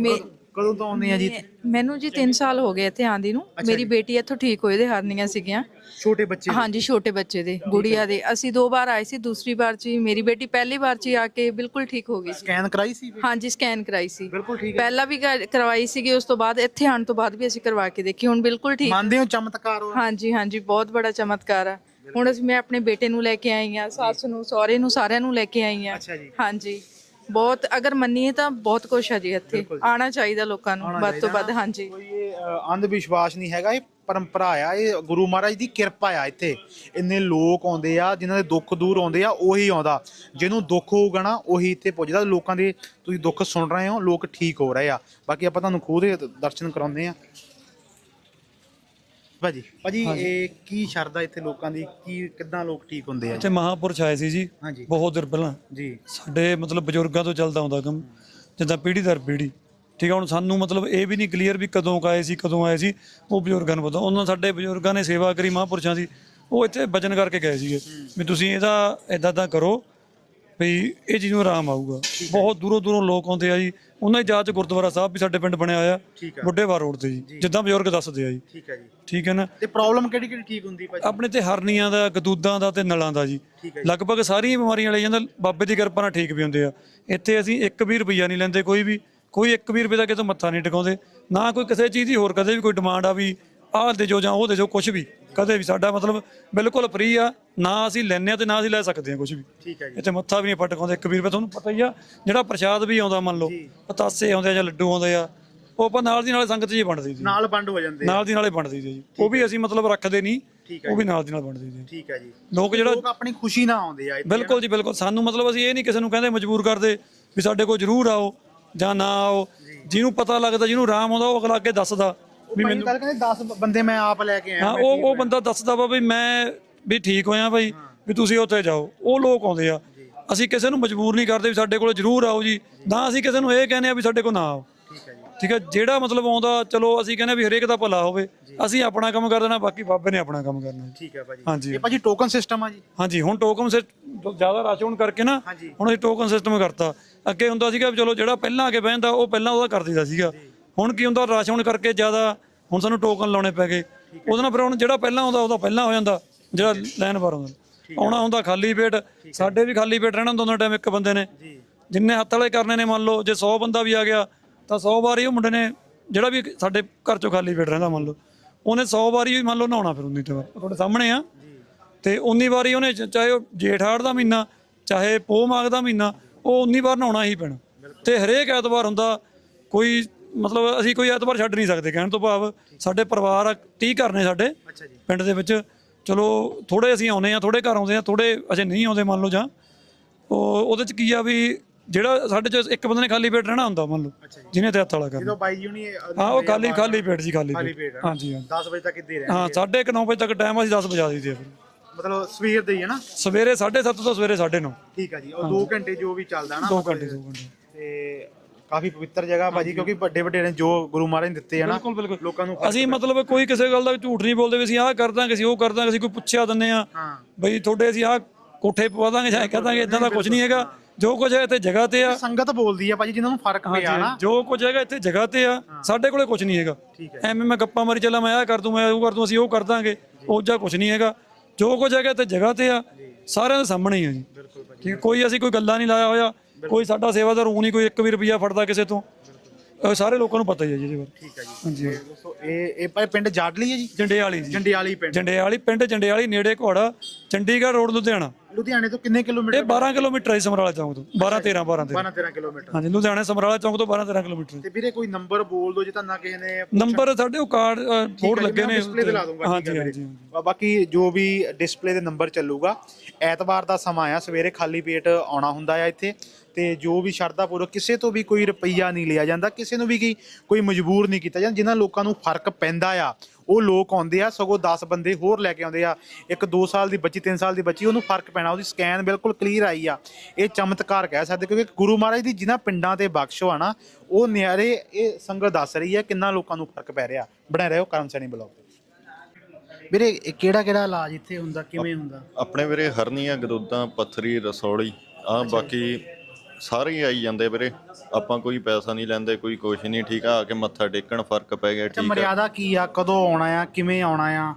ਕਦੋਂ- ਤੋਂ ਆਉਂਦੇ ਆ ਜੀ? ਮੈਨੂੰ ਜੀ 3 ਸਾਲ ਹੋ ਗਏ ਇੱਥੇ ਆਂਦੀ ਨੂੰ। ਮੇਰੀ ਬੇਟੀ ਇੱਥੋਂ ਠੀਕ ਹੋਏ ਦੇ ਹਰਨੀਆਂ ਸੀਗੀਆਂ। ਛੋਟੇ ਬੱਚੇ ਹਾਂਜੀ ਛੋਟੇ ਬੱਚੇ ਦੇ ਗੁੜੀਆ ਦੇ। ਅਸੀਂ ਦੋ ਵਾਰ ਆਏ ਸੀ ਦੂਸਰੀ ਵਾਰ ਚ ਮੇਰੀ ਬੇਟੀ ਪਹਿਲੀ ਵਾਰ ਚ ਆ ਕੇ ਬਿਲਕੁਲ ਠੀਕ ਹੋ ਗਈ ਸੀ। ਸਕੈਨ ਕਰਾਈ ਸੀ? ਹਾਂਜੀ ਸਕੈਨ ਕਰਾਈ ਸੀ। ਬਿਲਕੁਲ ਠੀਕ ਹੈ। ਪਹਿਲਾਂ ਵੀ ਕਰ- ਕਰਵਾਈ ਸੀਗੀ ਉਸ ਤੋਂ ਬਾਅਦ ਇੱਥੇ ਆਉਣ ਤੋਂ ਬਾਅਦ ਵੀ ਅਸੀਂ ਕਰਵਾ ਕੇ ਦੇਖੀ ਹੁਣ ਬਿਲਕੁਲ ਠੀਕ। ਮੰਨਦੇ ਹੋ ਚਮਤਕਾਰ ਹੋ? ਹਾਂਜੀ ਹਾਂਜੀ ਬਹੁਤ ਬੜਾ ਚਮਤਕਾਰ ਆ। ਹੁਣ ਅਸੀਂ ਮੈਂ ਆਪਣੇ ਬੇਟੇ ਨੂੰ ਲੈ ਕੇ ਆਈ ਆ ਸੱਸ ਨੂੰ ਸਹੁਰੇ ਨੂੰ ਸਾਰਿਆਂ ਨੂੰ ਲੈ ਕੇ ਆਈ ਆ ਹਾਂਜੀ। ਬਹੁਤ ਅਗਰ ਮੰਨੀਏ ਤਾਂ ਬਹੁਤ ਕੁਛ ਆ ਜੀ ਇੱਥੇ। ਆਣਾ ਚਾਹੀਦਾ ਲੋਕਾਂ ਨੂੰ ਵੱਧ ਤੋਂ ਵੱਧ ਹਾਂਜੀ। ਕੋਈ ਇਹ ਅ, ਅੰਧ ਵਿਸ਼ਵਾਸ ਨਹੀਂ ਹੈਗਾ ਇਹ ਪਰੰਪਰਾ ਆ ਇਹ ਗੁਰੂ ਮਹਾਰਾਜ ਦੀ ਕਿਰਪਾ ਆ ਇੱਥੇ। ਇੰਨੇ ਲੋਕ ਆਉਂਦੇ ਆ ਜਿਨ੍ਹਾਂ ਦੇ ਦੁੱਖ ਦੂਰ ਆਉਂਦੇ ਆ ਉਹੀ ਆਉਂਦਾ। ਜਿਹਨੂੰ ਦੁੱਖ ਹੋਊਗਾ ਨਾ ਉਹੀ ਇੱਥੇ ਪੁੱਜਦਾ। ਲੋਕਾਂ ਦੇ ਤੁਸੀਂ ਦੁੱਖ ਸੁਣ ਰਹੇ ਹੋ ਲੋਕ ਠੀਕ ਹੋ ਰਹੇ ਆ। ਬਾਕੀ ਆਪਾਂ ਤੁਹਾਨੂੰ ਖੁਦ ਦੇ ਦਰਸ਼ਨ ਕਰਾਉਂਦੇ ਆ। ਭਾਜੀ। ਭਾਜੀ ਇਹ ਕੀ ਸ਼ਰਧਾ ਇੱਥੇ ਲੋਕਾਂ ਦੀ? ਕੀ ਕਿੱਦਾਂ ਲੋਕ ਠੀਕ ਹੁੰਦੇ ਆ? ਇੱਥੇ ਮਹਾਪੁਰਸ਼ ਆਏ ਸੀ ਜੀ ਹਾਂਜੀ। ਬਹੁਤ ਦਿਨ ਪਹਿਲਾਂ। ਜੀ। ਸਾਡੇ ਮਤਲਬ ਬਜ਼ੁਰਗਾਂ ਤੋਂ ਚੱਲਦਾ ਆਉਂਦਾ ਕੰਮ ਜਿੱਦਾਂ ਪੀੜ੍ਹੀ ਦਰ ਪੀੜ੍ਹੀ। ਠੀਕ ਆ ਹੁਣ ਸਾਨੂੰ ਮਤਲਬ ਇਹ ਵੀ ਨਹੀਂ ਕਲੀਅਰ ਵੀ ਕਦੋਂ ਕੁ ਆਏ ਸੀ ਕਦੋਂ ਆਏ ਸੀ ਉਹ ਬਜ਼ੁਰਗਾਂ ਨੂੰ ਪਤਾ। ਉਹਨਾਂ ਸਾਡੇ ਬਜ਼ੁਰਗਾਂ ਨੇ ਸੇਵਾ ਕਰੀ ਮਹਾਪੁਰਸ਼ਾਂ ਦੀ ਉਹ ਇੱਥੇ ਵਚਨ ਕਰਕੇ ਗਏ ਸੀਗੇ। ਵੀ ਤੁਸੀਂ ਇਹਦਾ ਇਦਾਂ ਤਾਂ ਕਰੋ ਵੀ ਇਹ ਚੀਜ਼ ਨੂੰ ਆਰਾਮ ਆਊਗਾ। ਬਹੁਤ ਦੂਰੋਂ ਦੂਰੋਂ ਲੋਕ ਆਉਂਦੇ ਆ ਜੀ। ਉਹਨਾਂ ਦੀ ਜਾਂਚ ਗੁਰਦੁਆਰਾ ਸਾਹਿਬ ਵੀ ਸਾਡੇ ਪਿੰਡ ਬਣਿਆ ਹੋਇਆ ਠੀਕ ਆ ਰੋਡ ਤੇ ਜੀ। ਜਿੱਦਾਂ ਬਜ਼ੁਰਗ ਦੱਸਦੇ ਆ ਜੀ। ਠੀਕ ਹੈ ਜੀ। ਠੀਕ ਹੈ ਨਾ? ਤੇ ਪ੍ਰੋਬਲਮ ਕਿਹੜੀ ਕਿਹੜੀ ਠੀਕ ਹੁੰਦੀ ਭਾਜੀ? ਆਪਣੇ ਤੇ ਹਰਨੀਆਂ ਦਾ ਗਦੂਦਾਂ ਦਾ ਤੇ ਨਲਾਂ ਦਾ ਜੀ। ਠੀਕ ਹੈ ਲਗਭਗ ਸਾਰੀਆਂ ਬਿਮਾਰੀਆਂ ਲੈ ਜਾਂਦਾ ਬਾਬੇ ਦੀ ਕਿਰਪਾ ਨਾਲ ਠੀਕ ਵੀ ਹੁੰਦੇ ਆ। ਇੱਥੇ ਅਸੀਂ 1 ਵੀ ਰੁਪਈਆ ਨਹੀਂ ਲੈਂਦੇ ਕੋਈ ਵੀ। ਕੋਈ 1 ਵੀ ਰੁਪਏ ਦਾ ਕਿਤੋਂ ਮੱਥਾ ਨਹੀਂ ਟਿਕਾਉਂਦੇ। ਨਾ ਕੋਈ ਕਿਸੇ ਚੀਜ਼ ਦੀ ਹੋਰ ਕਦੇ ਵੀ ਕੋਈ ਡਿਮਾਂਡ ਆ ਵੀ ਆਹ ਦੇ ਜੋ ਜਾਂ ਉਹ ਦੇ ਜੋ ਕੁਝ ਵੀ। ਕਦੇ ਵੀ ਸਾਡਾ ਮਤਲਬ ਬਿਲਕੁਲ ਫ੍ਰੀ ਆ ਨਾ ਅਸੀਂ ਲੈਂਦੇ ਆ ਤੇ ਨਾ ਅਸੀਂ ਲੈ ਸਕਦੇ ਆ ਕੁਝ ਵੀ। ਠੀਕ ਹੈ ਜੀ। ਇੱਥੇ ਮੱਥਾ ਵੀ ਨਹੀਂ ਪਟਕਾਉਂਦੇ। 1 ਵੀ ਰੁਪਏ ਤੁਹਾਨੂੰ ਪਤਾ ਹੀ ਆ ਜਿਹੜਾ ਪ੍ਰਸ਼ਾਦ ਵੀ ਆਉਂਦਾ ਮੰਨ ਲਓ ਪਤਾਸੇ ਆਉਂਦੇ ਆ ਜਾਂ ਲੱਡੂ ਆਉਂਦੇ ਆ ਉਹ ਆਪਾਂ ਨਾਲ ਦੀ ਨਾਲ ਸੰਗਤ ਜੀ ਵੰਡ ਦਈਦੀ ਨਾਲ ਬੰਦ ਹੋ ਜਾਂਦੇ ਆ। ਨਾਲ ਦੀ ਨਾਲੇ ਵੰਡ ਦਈਦੇ ਜੀ। ਉਹ ਵੀ ਅਸੀਂ ਮਤਲਬ ਰੱਖਦੇ ਨਹੀਂ ਠੀਕ ਹੈ ਉਹ ਵੀ ਨਾਲ ਦੀ ਨਾਲ ਵੰਡ ਦਈਦੇ ਠੀਕ ਹੈ ਜੀ। ਲੋਕ ਜਿਹੜਾ ਲੋਕ ਆਪਣੀ ਖੁਸ਼ੀ ਨਾਲ ਆਉਂਦੇ ਆ ਬਿਲਕੁਲ ਜੀ ਬਿਲਕੁਲ। ਸਾਨੂੰ ਮਤਲਬ ਅਸੀਂ ਇਹ ਨਹੀਂ ਕਿਸੇ ਨੂੰ ਕਹਿੰਦੇ ਮਜਬੂਰ ਕਰਦੇ ਵੀ ਸਾਡੇ ਕੋਲ ਜ਼ਰੂਰ ਆਓ ਜਾਂ ਨਾ ਆਓ। ਜਿਹਨੂੰ ਪਤਾ ਲੱਗਦਾ ਜਿਹਨੂੰ ਆਰਾਮ ਆਉਂਦਾ ਉਹ ਅਗਲਾ ਅੱਗੇ ਦੱਸਦਾ। ਵੀ ਮੈਨੂੰ ਕੱਲ ਕਹਿੰਦੇ 10 ਬੰਦੇ ਮੈਂ ਆਪ ਲੈ ਕੇ ਆਇਆ ਹਾਂ ਉਹ ਉਹ ਬੰਦਾ ਦੱਸਦਾ ਵਾ ਵੀ ਮੈਂ ਵੀ ਠੀਕ ਹੋਇਆ ਭਾਈ ਵੀ ਤੁਸੀਂ ਉੱਥੇ ਜਾਓ। ਉਹ ਲੋਕ ਆਉਂਦੇ ਆ। ਅਸੀਂ ਕਿਸੇ ਨੂੰ ਮਜਬੂਰ ਨਹੀਂ ਕਰਦੇ ਵੀ ਸਾਡੇ ਕੋਲ ਜ਼ਰੂਰ ਆਓ ਜੀ। ਨਾ ਅਸੀਂ ਕਿਸੇ ਨੂੰ ਇਹ ਕਹਿੰਦੇ ਆ ਵੀ ਸਾਡੇ ਕੋਲ ਨਾ ਆਓ। ਠੀਕ ਹੈ ਜੀ। ਠੀਕ ਹੈ ਜਿਹੜਾ ਮਤਲਬ ਆਉਂਦਾ ਚਲੋ ਅਸੀਂ ਕਹਿੰਦੇ ਵੀ ਹਰੇਕ ਦਾ ਭਲਾ ਹੋਵੇ। ਅਸੀਂ ਆਪਣਾ ਕੰਮ ਕਰ ਦੇਣਾ ਬਾਕੀ ਬਾਬੇ ਨੇ ਆਪਣਾ ਕੰਮ ਕਰਨਾ। ਜੀ ਠੀਕ ਹੈ ਭਾਜੀ। ਹਾਂਜੀ। ਇਹ ਭਾਜੀ ਟੋਕਨ ਸਿਸਟਮ ਆ ਜੀ। ਹਾਂਜੀ ਹੁਣ ਟੋਕਨ ਸੇ ਜ਼ਿਆਦਾ ਰਸ਼ ਹੋਣ ਕਰਕੇ ਨਾ ਹਾਂਜੀ। ਹੁਣ ਅਸੀਂ ਟੋਕਨ ਸਿਸਟਮ ਕਰਤਾ। ਅੱਗੇ ਹੁੰਦਾ ਸੀਗਾ ਵੀ ਚਲੋ ਜਿਹੜਾ ਪਹਿਲਾਂ ਆ ਕੇ ਬਹਿੰਦਾ ਉਹ ਪਹਿਲਾਂ ਉਹਦਾ ਕਰ ਦਿੰਦਾ ਸੀਗਾ। ਹੁਣ ਕੀ ਹੁੰਦਾ ਰਸ਼ ਹੋਣ ਕਰਕੇ ਜ਼ਿਆਦਾ ਹੁਣ ਸਾਨੂੰ ਟੋਕਨ ਲਾਉਣੇ ਪੈ ਗਏ। ਉਹਦੇ ਨਾਲ ਫਿਰ ਹੁਣ ਜਿਹੜਾ ਪਹਿਲਾਂ ਆਉਂਦਾ ਉਹਦਾ ਪਹਿਲਾਂ ਹੋ ਜਾਂਦਾ ਜਿਹੜਾ ਲਾਈਨ ਪਰ ਆਉਂਦਾ ਆਉਣਾ ਹੁੰਦਾ ਖਾਲੀ ਪੇਟ ਸਾਡੇ ਵੀ ਖਾਲੀ ਪੇਟ ਰਹਿਣਾ ਹੁੰਦਾ ਉਹਨਾਂ ਟਾਈਮ ਇੱਕ ਬੰਦੇ ਨੇ। ਜਿੰਨੇ ਹੱਥ ਵਾਲੇ ਕਰਨੇ ਨੇ ਮੰਨ ਲਓ ਜੇ 100 ਬੰਦਾ ਵੀ ਆ ਗਿਆ ਤਾਂ 100 ਵਾਰੀ ਉਹ ਮੁੰਡੇ ਨੇ ਜਿਹੜਾ ਵੀ ਸਾਡੇ ਘਰ ਚੋਂ ਖਾਲੀ ਪੇਟ ਰਹਿੰਦਾ ਮੰਨ ਲਓ। ਉਹਨੇ 100 ਵਾਰੀ ਵੀ ਮੰਨ ਲਓ ਨਹਾਉਣਾ ਫਿਰ ਉਨੀ ਤੇ ਵਾਰ ਤੁਹਾਡੇ ਸਾਹਮਣੇ ਆ। ਤੇ ਉਨੀ ਵਾਰੀ ਉਹਨੇ ਚਾਹੇ ਉਹ ਜੇਠ ਹਾੜ ਦਾ ਮਹੀਨਾ ਚਾਹੇ ਪੋਹ ਮਾਘ ਦਾ ਮਹੀਨਾ ਉਹ ਉਨੀ ਵਾਰ ਨਹਾਉਣਾ ਹੀ ਪੈਣਾ। ਤੇ ਹਰੇਕ ਐਤਵਾਰ ਹੁੰਦਾ ਕੋਈ ਮਤਲਬ ਅਸੀਂ ਕੋਈ ਐਤਵਾਰ ਛੱਡ ਨਹੀਂ ਸਕਦੇ ਕਹਿਣ ਤੋਂ ਭਾਵ ਸਾਡੇ ਪਰਿਵਾਰ ਆ, 30 ਘਰ ਨੇ ਸਾਡੇ ਪਿੰਡ ਦੇ ਵਿੱਚ। ਚਲੋ ਥੋੜੇ ਅਸੀਂ ਆਉਨੇ ਆ ਥੋੜੇ ਘਰ ਆਉਂਦੇ ਆ ਥੋੜੇ ਅਜੇ ਨਹੀਂ ਆਉਂਦੇ ਮੰਨ ਲਓ ਜਾਂ। ਉਹ ਉਹਦੇ ਚ ਕੀ ਆ ਵੀ ਜਿਹੜਾ ਸਾਡੇ ਚ ਇੱਕ ਬੰਦੇ ਨੇ ਖਾਲੀ ਪੇਟ ਰਹਿਣਾ ਹੁੰਦਾ ਮੰਨ ਲਓ ਜਿਹਨੇ ਤੇ ਹੱਥ ਵਾਲਾ ਕਰਨਾ। ਜਦੋਂ ਬਾਈ ਜੀ ਹੁਣੀ ਹਾਂ ਉਹ ਖਾਲੀ ਖਾਲੀ ਪੇਟ ਜੀ ਖਾਲੀ ਪੇਟ। ਹਾਂਜੀ ਹਾਂ 10 ਵਜੇ ਤੱਕ ਇੱਥੇ ਰਹਿ ਹਾਂ ਸਾਢੇ 9 ਵਜੇ ਤੱਕ ਟਾਈਮ ਅਸੀਂ 10 ਵਜਾ ਦਈਦੇ ਆ ਫਿਰ। ਮਤਲਬ ਸਵੇਰ ਦੇ ਹੀ ਹੈ ਨਾ? ਸਵੇਰੇ 7:30 ਤੋਂ ਸਵੇਰੇ 9:30 ਠੀਕ ਹੈ ਜੀ। ਉਹ 2 ਘੰਟੇ ਜੋ ਵੀ ਚੱਲਦਾ ਨਾ 2 ਮਤਲਬ ਘੰਟੇ 2 ਘੰਟੇ। ਤੇ ਕਾਫੀ ਪਵਿੱਤਰ ਜਗ੍ਹਾ ਭਾਜੀ ਕਿਉਂਕਿ ਵੱਡੇ ਵੱਡੇ ਨੇ ਜੋ ਗੁਰੂ ਮਹਾਰਾਜ ਨੇ ਦਿੱਤੇ ਆ ਨਾ ਬਿਲਕੁਲ ਬਿਲਕੁਲ। ਲੋਕਾਂ ਨੂੰ ਅਸੀਂ ਮਤਲਬ ਕੋਈ ਕਿਸੇ ਗੱਲ ਦਾ ਝੂਠ ਨਹੀਂ ਬੋਲਦੇ ਵੀ ਅਸੀਂ ਆਹ ਕਰ ਦਾਂਗੇ ਅਸੀਂ ਉਹ ਕਰ ਦਾਂਗੇ ਅਸੀਂ ਕੋਈ ਪੁੱਛਿਆ ਦਿੰਨੇ ਆ। ਬਈ ਤੁਹਾਡੇ ਅਸੀਂ ਆਹ ਕੋਠੇ ਪਵਾ ਦਾਂਗੇ ਜਾਂ ਕਹਿ ਦਾਂਗੇ ਇਦਾਂ ਦਾ ਕੁਝ ਨਹੀਂ ਹੈਗਾ। ਜੋ ਕੁਝ ਹੈ ਇੱਥੇ ਜਗ੍ਹਾ ਤੇ ਆ। ਸੰਗਤ ਬੋਲਦੀ ਆ ਭਾਜੀ ਜਿਨ੍ਹਾਂ ਨੂੰ ਫ਼ਰਕ ਪਿਆ ਨਾ। ਜੋ ਕੁਝ ਹੈਗਾ ਇੱਥੇ ਜਗ੍ਹਾ ਤੇ ਆ ਸਾਡੇ ਕੋਲੇ ਕੁਝ ਨਹੀਂ ਹੈਗਾ। ਐਵੇਂ ਮੈਂ ਗੱਪਾਂ ਮਾਰੀ ਚੱਲਾਂ ਮੈਂ ਆਹ ਕਰ ਦੂੰ ਮੈਂ ਉਹ ਕਰ ਦੂੰ ਅਸੀਂ ਉਹ ਕਰ ਦਾਂਗੇ ਉਹ ਜਾਂ ਕੁਝ ਨਹੀਂ ਹੈਗਾ। ਜੋ ਕੁਝ ਹੈਗਾ ਇੱਥੇ ਜਗ੍ਹਾ ਤੇ ਆ ਸਾਰਿਆਂ ਦੇ ਸਾਹਮਣੇ ਹੀ ਆ ਜੀ। ਠੀਕ ਕੋਈ ਅਸੀਂ ਕੋਈ ਗੱਲਾਂ ਨਹੀਂ ਲਾਇਆ ਹੋਇਆ ਕੋਈ ਸਾਡਾ ਸੇਵਾਦਾਰ ਊਂ ਨਹੀਂ ਕੋਈ 1 ਵੀ ਰੁਪਿਆ ਫੜਦਾ ਕਿਸੇ ਤੋਂ। ਇਹ ਸਾਰੇ ਲੋਕਾਂ ਨੂੰ ਪਤਾ ਹੀ ਹੈ ਜੀ ਇਹਦੇ ਬਾਰੇ। ਠੀਕ ਹੈ ਜੀ। ਹਾਂਜੀ। ਦੋਸਤੋ ਇਹ ਇਹ ਭਾਈ ਪਿੰਡ ਜਾਡਲੀ ਹੈ ਜੀ? ਜੰਡੇਵਾਲੀ ਜੀ। ਜੰਡਿਆਲੀ ਪਿੰਡ। ਜੰਡੇਵਾਲੀ ਪਿੰਡ ਜੰਡੇਵਾਲੀ ਨੇੜੇ ਘੋੜਾ ਚੰਡੀਗੜ੍ਹ ਰੋਡ ਲੁਧਿਆਣਾ। ਲੁਧਿਆਣੇ ਤੋਂ ਕਿੰਨੇ ਇਹ ਕਿਲੋਮੀਟਰ 12 ਕਿਲੋਮੀਟਰ ਹੈ ਸਮਰਾਲਾ ਚੌਂਕ ਤੋਂ। 12 13 12 13 13 ਕਿਲੋਮੀਟਰ। ਹਾਂਜੀ ਲੁਧਿਆਣਾ ਸਮਰਾਲਾ ਚੌਂਕ ਤੋਂ 12 13 ਕਿਲੋਮੀਟਰ ਤੇ ਵੀਰੇ ਕੋਈ ਨੰਬਰ ਬੋਲ ਦਿਓ ਜੇ ਤਾਂ ਨਾ ਕਿਸੇ ਨੇ ਨੰਬਰ ਸਾਡੇ ਉਹ ਕਾਰਡ ਬੋਰਡ ਲੱਗੇ ਨੇ ਡਿਸਪਲੇ ਤੇ ਲਾ ਦੂੰਗਾ ਠੀਕ ਹਾਂਜੀ ਹੈ ਹਾਂਜੀ ਵੀਰੇ। ਬਾ- ਬਾਕੀ ਜੋ ਵੀ ਡਿਸਪਲੇ ਦੇ ਨੰਬਰ ਚੱਲੂਗਾ ਐਤਵਾਰ ਦਾ ਸਮਾਂ ਆ ਸਵੇਰੇ ਖਾਲੀ ਪੇਟ ਆਉਣਾ ਹੁੰਦਾ ਆ ਇੱਥੇ। ਤੇ ਜੋ ਵੀ ਸ਼ਰਧਾ ਪੂਰਵਕ ਕਿਸੇ ਤੋਂ ਵੀ ਕੋਈ ਰੁਪਈਆ ਨਹੀਂ ਲਿਆ ਜਾਂਦਾ ਕਿਸੇ ਨੂੰ ਵੀ ਕੀ ਕੋਈ ਮਜਬੂਰ ਨਹੀਂ ਕੀਤਾ ਜਾਂਦਾ ਜਿਨ੍ਹਾਂ ਲੋਕਾਂ ਨੂੰ ਫ਼ਰਕ ਪੈਂਦਾ ਆ ਉਹ ਲੋਕ ਆਉਂਦੇ ਆ ਸਗੋਂ 10 ਬੰਦੇ ਹੋਰ ਲੈ ਕੇ ਆਉਂਦੇ ਆ ਇੱਕ 2 ਸਾਲ ਦੀ ਬੱਚੀ 3 ਸਾਲ ਦੀ ਬੱਚੀ ਉਹਨੂੰ ਫ਼ਰਕ ਪੈਣਾ ਉਹਦੀ ਸਕੈਨ ਬਿਲਕੁਲ ਕਲੀਅਰ ਆਈ ਆ। ਇਹ ਚਮਤਕਾਰ ਕਹਿ ਸਕਦੇ ਕਿਉਂਕਿ ਗੁਰੂ ਮਹਾਰਾਜ ਦੀ ਜਿਨ੍ਹਾਂ ਪਿੰਡਾਂ ਤੇ ਬਖਸ਼ੋ ਆ ਨਾ ਉਹ ਨਿਆਰੇ ਇਹ ਸੰਗਤ ਦੱਸ ਰਹੀ ਹੈ ਕਿੰਨਾ ਲੋਕਾਂ ਨੂੰ ਫ਼ਰਕ ਪੈ ਰਿਹਾ। ਬਣੇ ਰਹੋ ਕਰਮ ਸੈਣੀ ਬਲੌਗ ਵੀਰੇ ਕਿਹੜਾ ਕਿਹੜਾ ਇਲਾਜ ਇੱਥੇ ਹੁੰਦਾ ਕਿਵੇਂ ਹੁੰਦਾ? ਆਪਣੇ ਵੀਰੇ ਹਰਨੀਆਂ ਗਦੂਦਾਂ ਪੱਥਰੀ ਰਸੌਲੀ ਆ ਬਾਕੀ ਸਾਰੇ ਹੀ ਆਈ ਜਾਂਦੇ ਵੀਰੇ। ਆਪਾਂ ਕੋਈ ਪੈਸਾ ਨਹੀਂ ਲੈਂਦੇ ਕੋਈ ਕੁਛ ਨਹੀਂ ਠੀਕ ਆ ਆ ਕੇ ਮੱਥਾ ਟੇਕਣ ਫ਼ਰਕ ਪੈ ਗਿਆ ਠੀਕ ਆ। ਮਰਿਆਦਾ ਕੀ ਆ? ਕਦੋਂ ਆਉਣਾ ਆ? ਕਿਵੇਂ ਆਉਣਾ ਆ?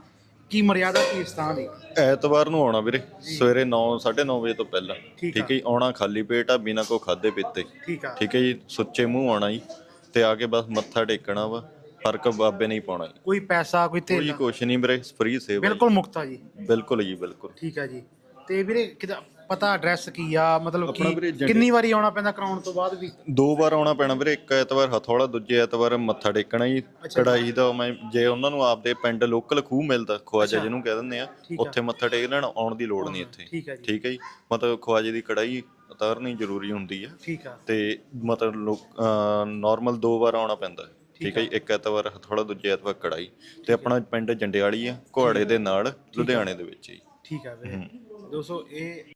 ਕੀ ਮਰਿਆਦਾ ਕੀ ਇਸ ਥਾਂ ਦੀ? ਐਤਵਾਰ ਨੂੰ ਆਉਣਾ ਵੀਰੇ ਸਵੇਰੇ 9 9:30 ਵਜੇ ਤੋਂ ਪਹਿਲਾਂ। ਠੀਕ ਠੀਕ ਹੈ ਜੀ ਆਉਣਾ ਖਾਲੀ ਪੇਟ ਆ ਬਿਨਾਂ ਕੋ ਖਾਦੇ ਪੀਤੇ। ਠੀਕ ਆ। ਠੀਕ ਹੈ ਜੀ ਸੁੱਚੇ ਮੂੰਹ ਆਉਣਾ ਜੀ ਤੇ ਆ ਕੇ ਬਸ ਮੱਥਾ ਟੇਕਣਾ ਵਾ ਫ਼ਰਕ ਬਾਬੇ ਨਹੀਂ ਪਾਉਣਾ ਜੀ। ਕੋਈ ਪੈਸਾ ਕੋਈ ਕੋਈ ਤੇਲ ਕੁਛ ਨਹੀਂ ਵੀਰੇ ਫ੍ਰੀ ਸੇਵਾ ਜੀ। ਬਿਲਕੁਲ ਮੁਕਤਾ ਜੀ। ਬਿਲਕੁਲ ਜੀ ਬਿਲਕੁਲ। ਠੀਕ ਆ ਜੀ। ਤੇ ਵੀਰੇ ਕਿਦਾ ਪਤਾ ਐਡਰੈਸ ਕੀ ਆ ਮਤਲਬ ਆਪਣਾ ਵੀਰੇ ਕੀ ਕਿੰਨੀ ਵਾਰੀ ਆਉਣਾ ਪੈਂਦਾ ਕਰਾਉਣ ਤੋਂ ਬਾਅਦ ਵੀ? ਦੋ ਵਾਰ ਆਉਣਾ ਪੈਣਾ ਵੀਰੇ ਇੱਕ ਐਤਵਾਰ ਹਥੌੜਾ ਦੂਜੇ ਐਤਵਾਰ ਮੱਥਾ ਟੇਕਣਾ ਜੀ ਕੜਾਈ ਦਾ ਮੈਂ ਜੇ ਉਹਨਾਂ ਨੂੰ ਆਪਦੇ ਪਿੰਡ ਲੋਕਲ ਖੂਹ ਮਿਲਦਾ ਖਵਾਜਾ ਜਿਹਨੂੰ ਕਹਿ ਦਿੰਦੇ ਆ ਠੀਕ ਆ। ਉੱਥੇ ਮੱਥਾ ਟੇਕ ਲੈਣ ਆਉਣ ਦੀ ਲੋੜ ਨਹੀਂ ਇੱਥੇ। ਠੀਕ ਹੈ ਜੀ। ਠੀਕ ਹੈ ਜੀ। ਮਤਲਬ ਖਵਾਜੇ ਦੀ ਕੜਾਈ ਉਤਾਰਨੀ ਜ਼ਰੂਰੀ ਹੁੰਦੀ ਆ। ਠੀਕ ਆ। ਤੇ ਮਤਲਬ ਨਾਰਮਲ ਦੋ ਵਾਰ ਆਉਣਾ ਪੈਂਦਾ। ਠੀਕ ਹੈ ਜੀ। ਇੱਕ ਐਤਵਾਰ ਹਥੌੜਾ ਦੂਜੇ ਐਤਵਾਰ ਕੜਾਈ ਤੇ ਆਪਣਾ ਪਿੰਡ ਜੰਡਿਆਲੀ ਆ ਘੋੜੇ ਦੇ ਨਾਲ ਲੁਧਿਆਣੇ ਦੇ ਵਿੱਚ ਜੀ। ਠੀਕ ਆ ਵੀਰੇ। ਦੋਸਤੋ ਇਹ